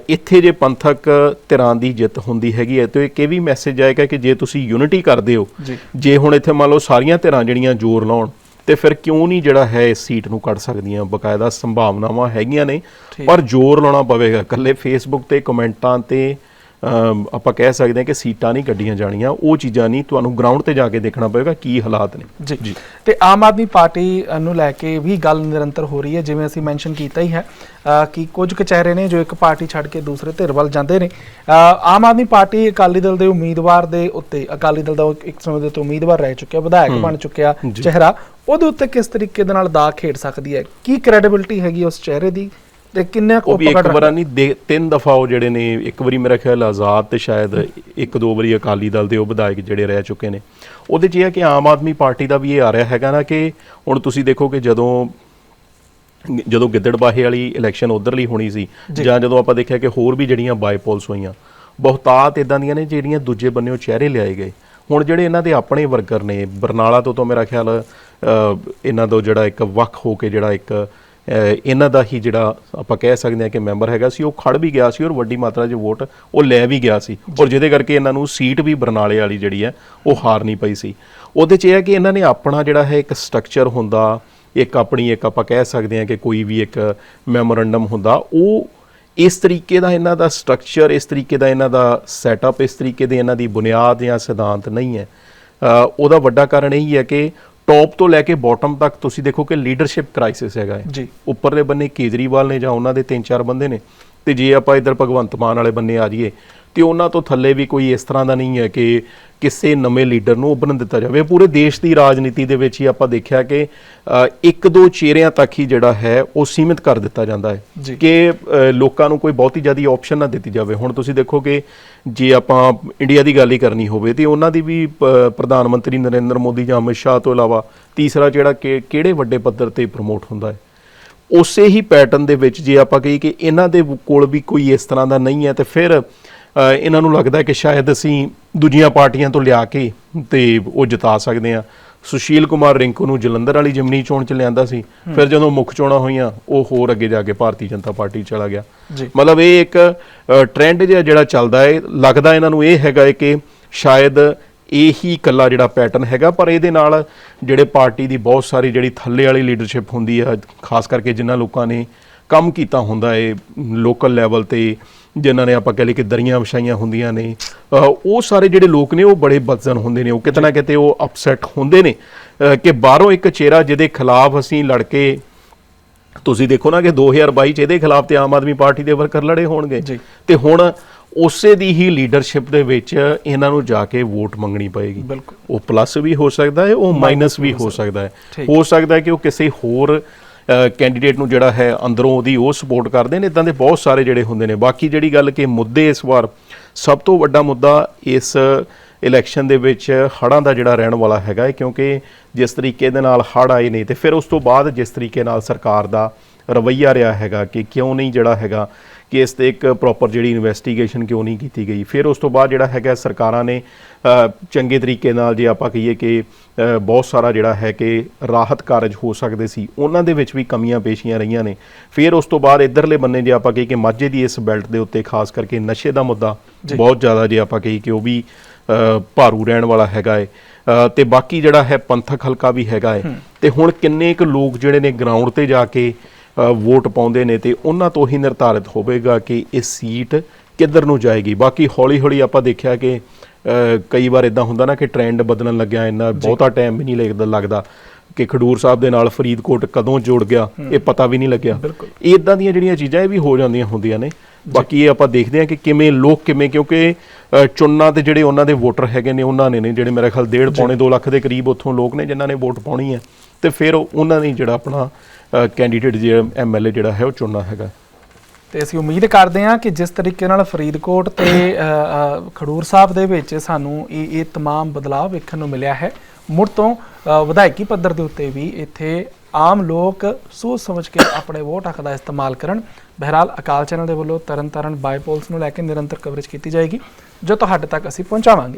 ਇੱਥੇ ਜੇ ਪੰਥਕ ਧਿਰਾਂ ਦੀ ਜਿੱਤ ਹੁੰਦੀ ਹੈਗੀ ਹੈ ਤੇ ਇੱਕ ਇਹ ਵੀ ਮੈਸੇਜ ਆਏਗਾ ਕਿ ਜੇ ਤੁਸੀਂ ਯੂਨਿਟੀ ਕਰਦੇ ਹੋ ਜੀ। ਹੁਣ ਇੱਥੇ ਮੰਨ ਲਓ ਸਾਰੀਆਂ ਧਿਰਾਂ ਜਿਹੜੀਆਂ ਜ਼ੋਰ ਲਾਉਣ ਤੇ ਫਿਰ ਕਿਉਂ ਨਹੀਂ ਜਿਹੜਾ ਹੈ ਇਸ ਸੀਟ ਨੂੰ ਕੱਢ ਸਕਦੀਆਂ ਬਕਾਇਦਾ ਸੰਭਾਵਨਾਵਾਂ ਹੈਗੀਆਂ ਨੇ। ਪਰ ਜ਼ੋਰ ਲਾਉਣਾ ਪਵੇਗਾ ਇਕੱਲੇ ਫੇਸਬੁੱਕ ਤੇ ਕਮੈਂਟਾਂ ਤੇ ਆਪਾਂ ਕਹਿ ਸਕਦੇ ਹਾਂ ਕਿ ਸੀਟਾਂ ਨਹੀਂ ਕੱਢੀਆਂ ਜਾਣੀਆਂ ਉਹ ਚੀਜ਼ਾਂ ਨਹੀਂ ਤੁਹਾਨੂੰ ਗਰਾਊਂਡ ਤੇ ਜਾ ਕੇ ਦੇਖਣਾ ਪਵੇਗਾ ਕੀ ਹਾਲਾਤ ਨੇ। ਜੀ। ਤੇ ਆਮ ਆਦਮੀ ਪਾਰਟੀ ਨੂੰ ਲੈ ਕੇ ਵੀ ਗੱਲ ਨਿਰੰਤਰ ਹੋ ਰਹੀ ਹੈ ਜਿਵੇਂ ਅਸੀਂ ਮੈਂਸ਼ਨ ਕੀਤਾ ਹੀ ਹੈ ਕਿ ਕੁਝ ਕੁ ਚਿਹਰੇ ਨੇ ਜੋ ਇੱਕ ਪਾਰਟੀ ਛੱਡ ਕੇ ਦੂਸਰੇ ਧਿਰ ਵੱਲ ਜਾਂਦੇ ਨੇ। ਆਮ ਆਦਮੀ ਪਾਰਟੀ ਅਕਾਲੀ ਦਲ ਦੇ ਉਮੀਦਵਾਰ ਦੇ ਉੱਤੇ ਅਕਾਲੀ ਦਲ ਦਾ ਇੱਕ ਸਮੇਂ ਦੇ ਉੱਤੇ ਉਮੀਦਵਾਰ ਰਹਿ ਚੁੱਕਿਆ ਵਿਧਾਇਕ ਬਣ ਚੁੱਕਿਆ ਚਿਹਰਾ ਉਹਦੇ ਉੱਤੇ ਕਿਸ ਤਰੀਕੇ ਦੇ ਨਾਲ ਦਾ ਖੇਡ ਸਕਦੀ ਹੈ? ਕੀ ਕ੍ਰੈਡੀਬਿਲਿਟੀ ਹੈਗੀ ਉਸ ਚਿਹਰੇ ਦੀ? ਤੇ ਕਿੰਨਾ ਕੁ ਉਹ ਵੀ ਇੱਕ ਵਾਰ ਨਹੀਂ ਦੇ- ਤਿੰਨ ਦਫਾ ਉਹ ਜਿਹੜੇ ਨੇ ਇੱਕ ਵਾਰੀ ਮੇਰਾ ਖਿਆਲ ਆਜ਼ਾਦ ਤੇ ਸ਼ਾਇਦ ਇੱਕ ਦੋ ਵਾਰੀ ਅਕਾਲੀ ਦਲ ਦੇ ਉਹ ਵਿਧਾਇਕ ਜਿਹੜੇ ਰਹਿ ਚੁੱਕੇ ਨੇ। ਉਹਦੇ 'ਚ ਇਹ ਹੈ ਕਿ ਆਮ ਆਦਮੀ ਪਾਰਟੀ ਦਾ ਵੀ ਇਹ ਆ ਰਿਹਾ ਹੈਗਾ ਨਾ ਕਿ ਹੁਣ ਤੁਸੀਂ ਦੇਖੋ ਕਿ ਜਦੋਂ ਜਦੋਂ ਗਿੱਦੜਬਾਹੇ ਵਾਲੀ ਇਲੈਕਸ਼ਨ ਉਧਰਲੀ ਹੋਣੀ ਸੀ ਜਾਂ। ਜਦੋਂ ਆਪਾਂ ਦੇਖਿਆ ਕਿ ਹੋਰ ਵੀ ਜਿਹੜੀਆਂ ਬਾਈਪੋਲਸ ਹੋਈਆਂ ਬਹੁਤਾਤ ਇਦਾਂ ਦੀਆਂ ਨੇ ਜਿਹੜੀਆਂ ਦੂਜੇ ਬੰਨਿਓ ਚਿਹਰੇ ਲਿਆਏ ਗਏ। ਹੁਣ ਜਿਹੜੇ ਇਹਨਾਂ ਦੇ ਆਪਣੇ ਵਰਕਰ ਨੇ ਬਰਨਾਲਾ ਤੋਂ ਤਾਂ ਮੇਰਾ ਖਿਆਲ ਇਹਨਾਂ ਤੋਂ ਜਿਹੜਾ ਇੱਕ ਵੱਖ ਹੋ ਕੇ ਜਿਹੜਾ ਇੱਕ ਇਹਨਾਂ ਦਾ ਹੀ ਜਿਹੜਾ ਆਪਾਂ ਕਹਿ ਸਕਦੇ ਹਾਂ ਕਿ ਮੈਂਬਰ ਹੈਗਾ ਸੀ, ਉਹ ਖੜ ਵੀ ਗਿਆ ਸੀ ਔਰ ਵੱਡੀ ਮਾਤਰਾ 'ਚ ਵੋਟ ਉਹ ਲੈ ਵੀ ਗਿਆ ਸੀ। ਔਰ ਜਿਹਦੇ ਕਰਕੇ ਇਹਨਾਂ ਨੂੰ ਸੀਟ ਵੀ ਬਰਨਾਲੇ ਵਾਲੀ ਜਿਹੜੀ ਹੈ, ਉਹ ਹਾਰਨੀ ਪਈ ਸੀ। ਉਹਦੇ 'ਚ ਇਹ ਹੈ ਕਿ ਇਹਨਾਂ ਨੇ ਆਪਣਾ ਜਿਹੜਾ ਹੈ ਇੱਕ ਸਟਰਕਚਰ ਹੁੰਦਾ, ਇੱਕ ਆਪਣੀ, ਇੱਕ ਆਪਾਂ ਕਹਿ ਸਕਦੇ ਹਾਂ ਕਿ ਕੋਈ ਵੀ ਇੱਕ ਮੈਮੋਰੰਡਮ ਹੁੰਦਾ, ਉਹ ਇਸ ਤਰੀਕੇ ਦਾ ਇਹਨਾਂ ਦਾ ਸਟਰਕਚਰ ਇਸ ਤਰੀਕੇ ਦਾ ਇਹਨਾਂ ਦਾ ਸੈਟਅਪ ਇਸ ਤਰੀਕੇ ਦੇ ਇਹਨਾਂ ਦੀ ਬੁਨਿਆਦ ਜਾਂ ਸਿਧਾਂਤ ਨਹੀਂ ਹੈ। ਉਹਦਾ ਵੱਡਾ ਕਾਰਨ ਇਹ ਹੀ ਹੈ ਕਿ ਟੌਪ ਤੋਂ ਲੈ ਕੇ ਬਾਟਮ ਤੱਕ ਤੁਸੀਂ ਦੇਖੋ ਕਿ ਲੀਡਰਸ਼ਿਪ ਕ੍ਰਾਈਸਿਸ ਹੈਗਾ ਹੈ ਜੀ। ਉੱਪਰਲੇ ਬੰਨੇ ਕੇਜਰੀਵਾਲ ਨੇ ਜਾਂ ਉਹਨਾਂ ਦੇ ਤਿੰਨ ਚਾਰ ਬੰਦੇ ਨੇ ਤੇ ਜੇ ਆਪਾਂ ਇਧਰ ਭਗਵੰਤ ਮਾਨ ਵਾਲੇ ਬੰਨੇ ਆ ਜਾਈਏ ਤੇ ਉਹਨਾਂ ਤੋਂ ਥੱਲੇ ਵੀ ਕੋਈ ਇਸ ਤਰ੍ਹਾਂ ਦਾ ਨਹੀਂ ਹੈ ਕਿ ਕਿਸੇ ਨਵੇਂ ਲੀਡਰ ਨੂੰ ਉੱਭਰਨ ਦਿੱਤਾ ਜਾਵੇ। ਪੂਰੇ ਦੇਸ਼ ਦੀ ਰਾਜਨੀਤੀ ਦੇ ਵਿੱਚ ਹੀ ਆਪਾਂ ਦੇਖਿਆ ਕਿ ਇੱਕ ਦੋ ਚਿਹਰਿਆਂ ਤੱਕ ਹੀ ਜਿਹੜਾ ਹੈ ਉਹ ਸੀਮਿਤ ਕਰ ਦਿੱਤਾ ਜਾਂਦਾ। ਹੈ ਕਿ ਲੋਕਾਂ ਨੂੰ ਕੋਈ ਬਹੁਤੀ ਜ਼ਿਆਦਾ ਆਪਸ਼ਨ ਨਾ ਦਿੱਤੀ ਜਾਵੇ। ਹੁਣ ਤੁਸੀਂ ਦੇਖੋ ਕਿ ਜੇ ਆਪਾਂ ਇੰਡੀਆ ਦੀ ਗੱਲ ਹੀ ਕਰਨੀ ਹੋਵੇ ਤੇ ਉਹਨਾਂ ਦੀ ਵੀ ਪ੍ਰਧਾਨ ਮੰਤਰੀ ਨਰਿੰਦਰ ਮੋਦੀ ਜਾਂ ਅਮਿਤ ਸ਼ਾਹ ਤੋਂ ਇਲਾਵਾ ਤੀਸਰਾ ਜਿਹੜਾ ਕਿ ਕਿਹੜੇ ਵੱਡੇ ਪੱਧਰ ਤੇ ਪ੍ਰਮੋਟ ਹੁੰਦਾ ਹੈ? ਉਸੇ ਹੀ ਪੈਟਰਨ ਦੇ ਵਿੱਚ ਜੇ ਆਪਾਂ ਕਹੀਏ ਕਿ ਇਹਨਾਂ ਦੇ ਕੋਲ ਵੀ ਕੋਈ ਇਸ ਤਰ੍ਹਾਂ ਦਾ ਨਹੀਂ ਹੈ ਤੇ ਫਿਰ ਇਹਨਾਂ ਨੂੰ ਲੱਗਦਾ ਕਿ ਸ਼ਾਇਦ ਅਸੀਂ ਦੂਜੀਆਂ ਪਾਰਟੀਆਂ ਤੋਂ ਲਿਆ ਕੇ ਤੇ ਉਹ ਜਿਤਾ ਸਕਦੇ ਆ ਸੁਸ਼ੀਲ ਕੁਮਾਰ ਰਿੰਕੂ ਨੂੰ ਜਲੰਧਰ ਵਾਲੀ ਜਿਮਨੀ ਚੋਣ ਚ ਲਿਆਂਦਾ ਸੀ। ਫਿਰ ਜਦੋਂ ਮੁੱਖ ਚੋਣਾਂ ਹੋਈਆਂ ਉਹ ਹੋਰ ਅੱਗੇ ਜਾ ਕੇ ਭਾਰਤੀ ਜਨਤਾ ਪਾਰਟੀ ਚਲਾ ਗਿਆ। ਮਤਲਬ ਇਹ ਇੱਕ ਟ੍ਰੈਂਡ ਜਿਹਾ ਜਿਹੜਾ ਚੱਲਦਾ ਹੈ। ਲੱਗਦਾ ਇਹਨਾਂ ਨੂੰ ਇਹ ਹੈਗਾ ਕਿ ਸ਼ਾਇਦ ਇਹੀ ਕੱਲਾ ਜਿਹੜਾ ਪੈਟਰਨ ਹੈਗਾ ਪਰ ਇਹਦੇ ਨਾਲ ਜਿਹੜੇ ਪਾਰਟੀ ਦੀ ਬਹੁਤ ਸਾਰੀ ਜਿਹੜੀ ਥੱਲੇ ਵਾਲੀ ਲੀਡਰਸ਼ਿਪ ਹੁੰਦੀ ਹੈ ਖਾਸ ਕਰਕੇ ਜਿਨ੍ਹਾਂ ਲੋਕਾਂ ਨੇ ਕੰਮ ਕੀਤਾ ਹੁੰਦਾ ਹੈ ਲੋਕਲ ਲੈਵਲ ਤੇ ਜਿਨ੍ਹਾਂ ਨੇ ਆਪਾਂ ਕਹ ਲਈ ਕਿ ਦਰੀਆਂ ਵਿਛਾਈਆਂ ਹੁੰਦੀਆਂ ਨੇ ਉਹ ਸਾਰੇ ਜਿਹੜੇ ਲੋਕ ਨੇ ਉਹ ਬੜੇ ਬਦਜ਼ਨ ਹੁੰਦੇ ਨੇ। ਉਹ ਕਿਤੇ ਨਾ ਕਿਤੇ ਉਹ ਅਪਸੈਟ ਹੁੰਦੇ ਨੇ। ਕਿ ਬਾਹਰੋਂ ਇੱਕ ਚਿਹਰਾ ਜਿਹਦੇ ਖਿਲਾਫ ਅਸੀਂ ਲੜ ਕੇ ਤੁਸੀਂ ਦੇਖੋ ਨਾ ਕਿ 2022 ਚ ਇਹਦੇ ਖਿਲਾਫ ਤੇ ਆਮ ਆਦਮੀ ਪਾਰਟੀ ਦੇ ਵਰਕਰ ਲੜੇ ਹੋਣਗੇ। ਤੇ ਹੁਣ ਉਸੇ ਦੀ ਹੀ ਲੀਡਰਸ਼ਿਪ ਦੇ ਵਿੱਚ ਇਹਨਾਂ ਨੂੰ ਜਾ ਕੇ ਵੋਟ ਮੰਗਣੀ ਪਏਗੀ। ਉਹ ਪਲੱਸ ਵੀ ਹੋ ਸਕਦਾ ਹੈ ਉਹ ਮਾਈਨਸ ਵੀ ਹੋ ਸਕਦਾ। ਹੈ। ਹੋ ਸਕਦਾ ਹੈ ਕਿ ਉਹ ਕਿਸੇ ਹੋਰ ਕੈਂਡੀਡੇਟ ਨੂੰ ਜਿਹੜਾ ਹੈ ਅੰਦਰੋਂ ਉਹਦੀ ਉਹ ਸਪੋਰਟ ਕਰਦੇ ਨੇ ਇਦਾਂ ਦੇ ਬਹੁਤ ਸਾਰੇ ਜਿਹੜੇ ਹੁੰਦੇ ਨੇ। ਬਾਕੀ ਜਿਹੜੀ ਗੱਲ ਕਿ ਮੁੱਦੇ ਇਸ ਵਾਰ, ਸਭ ਤੋਂ ਵੱਡਾ ਮੁੱਦਾ ਇਸ ਇਲੈਕਸ਼ਨ ਦੇ ਵਿੱਚ ਹੜ੍ਹਾਂ ਦਾ ਜਿਹੜਾ ਰਹਿਣ ਵਾਲਾ ਹੈਗਾ ਹੈ ਕਿਉਂਕਿ ਜਿਸ ਤਰੀਕੇ ਦੇ ਨਾਲ ਹੜ੍ਹ ਆਏ ਨੇ ਤੇ ਫਿਰ ਉਸ ਤੋਂ ਬਾਅਦ ਜਿਸ ਤਰੀਕੇ ਨਾਲ ਸਰਕਾਰ ਦਾ ਰਵੱਈਆ ਰਿਹਾ ਹੈਗਾ ਕਿ ਕਿਉਂ ਨਹੀਂ ਜਿਹੜਾ ਹੈਗਾ ਕਿ ਇਸ ਤੇ ਇੱਕ ਪ੍ਰੋਪਰ ਜਿਹੜੀ ਇਨਵੈਸਟੀਗੇਸ਼ਨ ਕਿਉਂ ਨਹੀਂ ਕੀਤੀ ਗਈ? ਫਿਰ ਉਸ ਤੋਂ ਬਾਅਦ ਜਿਹੜਾ ਹੈਗਾ ਸਰਕਾਰਾਂ ਨੇ ਚੰਗੇ ਤਰੀਕੇ ਨਾਲ ਜੇ ਆਪਾਂ ਕਹੀਏ ਕਿ ਬਹੁਤ ਸਾਰਾ ਜਿਹੜਾ ਹੈ ਕਿ ਰਾਹਤ ਕਾਰਜ ਹੋ ਸਕਦੇ ਸੀ ਉਹਨਾਂ ਦੇ ਵਿੱਚ ਵੀ ਕਮੀਆਂ ਪੇਸ਼ੀਆਂ ਰਹੀਆਂ ਨੇ। ਫਿਰ ਉਸ ਤੋਂ ਬਾਅਦ ਇਧਰਲੇ ਬੰਨੇ ਜੇ ਆਪਾਂ ਕਹੀਏ ਕਿ ਮਾਝੇ ਦੀ ਇਸ ਬੈਲਟ ਦੇ ਉੱਤੇ ਖਾਸ ਕਰਕੇ ਨਸ਼ੇ ਦਾ ਮੁੱਦਾ। ਬਹੁਤ ਜ਼ਿਆਦਾ ਜੇ ਆਪਾਂ ਕਹੀਏ ਕਿ ਉਹ ਵੀ ਭਾਰੂ ਰਹਿਣ ਵਾਲਾ ਹੈਗਾ ਹੈ ਅ, ਤੇ ਬਾਕੀ ਜਿਹੜਾ ਹੈ ਪੰਥਕ ਹਲਕਾ ਵੀ ਹੈਗਾ ਹੈ। ਤੇ ਹੁਣ ਕਿੰਨੇ ਕੁ ਲੋਕ ਜਿਹੜੇ ਨੇ ਗਰਾਊਂਡ ਤੇ ਜਾ ਕੇ ਵੋਟ ਪਾਉਂਦੇ ਨੇ ਤੇ ਉਹਨਾਂ ਤੋਂ ਹੀ ਨਿਰਧਾਰਿਤ ਹੋਵੇਗਾ ਕਿ ਇਹ ਸੀਟ ਕਿੱਧਰ ਨੂੰ ਜਾਏਗੀ। ਬਾਕੀ ਹੌਲੀ ਹੌਲੀ ਆਪਾਂ ਦੇਖਿਆ ਕਿ ਕਈ ਵਾਰ ਇਦਾਂ ਹੁੰਦਾ ਨਾ ਕਿ ਟ੍ਰੈਂਡ ਬਦਲਣ ਲੱਗਿਆ ਇੰਨਾ ਬਹੁਤਾ ਟਾਈਮ ਵੀ ਨਹੀਂ ਲੱਗਦਾ ਲੱਗਦਾ ਕਿ ਖਡੂਰ ਸਾਹਿਬ ਦੇ ਨਾਲ ਫਰੀਦਕੋਟ ਕਦੋਂ ਜੁੜ ਗਿਆ ਇਹ ਪਤਾ ਵੀ ਨਹੀਂ ਲੱਗਿਆ। ਇਹ ਇਦਾਂ ਦੀਆਂ ਜਿਹੜੀਆਂ ਚੀਜ਼ਾਂ ਇਹ ਵੀ ਹੋ ਜਾਂਦੀਆਂ ਹੁੰਦੀਆਂ ਨੇ। ਬਾਕੀ ਇਹ ਆਪਾਂ ਦੇਖਦੇ ਹਾਂ ਕਿ ਕਿਵੇਂ ਲੋਕ ਕਿਵੇਂ ਕਿਉਂਕਿ ਅ, ਚੁਣਨਾ ਤੇ ਜਿਹੜੇ ਉਹਨਾਂ ਦੇ ਵੋਟਰ ਹੈਗੇ ਨੇ ਉਹਨਾਂ ਨੇ ਨੇ ਜਿਹੜੇ ਮੇਰੇ ਖਿਆਲ ਡੇਢ ਪੌਣੇ 2 ਲੱਖ ਦੇ ਕਰੀਬ ਉੱਥੋਂ ਲੋਕ ਨੇ ਜਿਨ੍ਹਾਂ ਨੇ ਵੋਟ ਪਾਉਣੀ ਹੈ। ਤੇ ਫਿਰ ਉਹ- ਉਹਨਾਂ ਨੇ ਜਿਹੜਾ ਆਪਣਾ ਕੈਂਡੀਡੇਟ ਜਿਹੜਾ ਐਮਐਲਏ ਜਿਹੜਾ ਹੈ ਉਹ ਚੁਣਨਾ ਹੈਗਾ ਤੇ ਅਸੀਂ ਉਮੀਦ ਕਰਦੇ ਹਾਂ ਕਿ ਜਿਸ ਤਰੀਕੇ ਨਾਲ ਫਰੀਦਕੋਟ ਤੇ ਅ, ਅ, ਖਡੂਰ ਸਾਹਿਬ ਦੇ ਵਿੱਚ ਸਾਨੂੰ ਇਹ ਇਹ तमाम ਬਦਲਾਅ ਵੇਖਣ ਨੂੰ ਮਿਲਿਆ ਹੈ ਮੁੜ ਤੋਂ ਅ, ਵਿਧਾਇਕੀ ਪੱਧਰ ਦੇ ਉੱਤੇ ਵੀ ਇੱਥੇ ਆਮ ਲੋਕ ਸੋਚ ਸਮਝ ਕੇ ਆਪਣੇ ਵੋਟ ਹੱਕ ਦਾ ਇਸਤੇਮਾਲ ਕਰਨ ਬਹਿਰਾਲ ਅਕਾਲ ਚੈਨਲ ਦੇ ਵੱਲੋਂ ਤਰਨਤਾਰਨ ਬਾਈਪੋਲਸ ਨੂੰ ਲੈ ਕੇ ਨਿਰੰਤਰ ਕਵਰੇਜ ਕੀਤੀ ਜਾਏਗੀ ਜੋ ਤੁਹਾਡੇ ਤੱਕ ਅਸੀਂ ਪਹੁੰਚਾਵਾਂਗੇ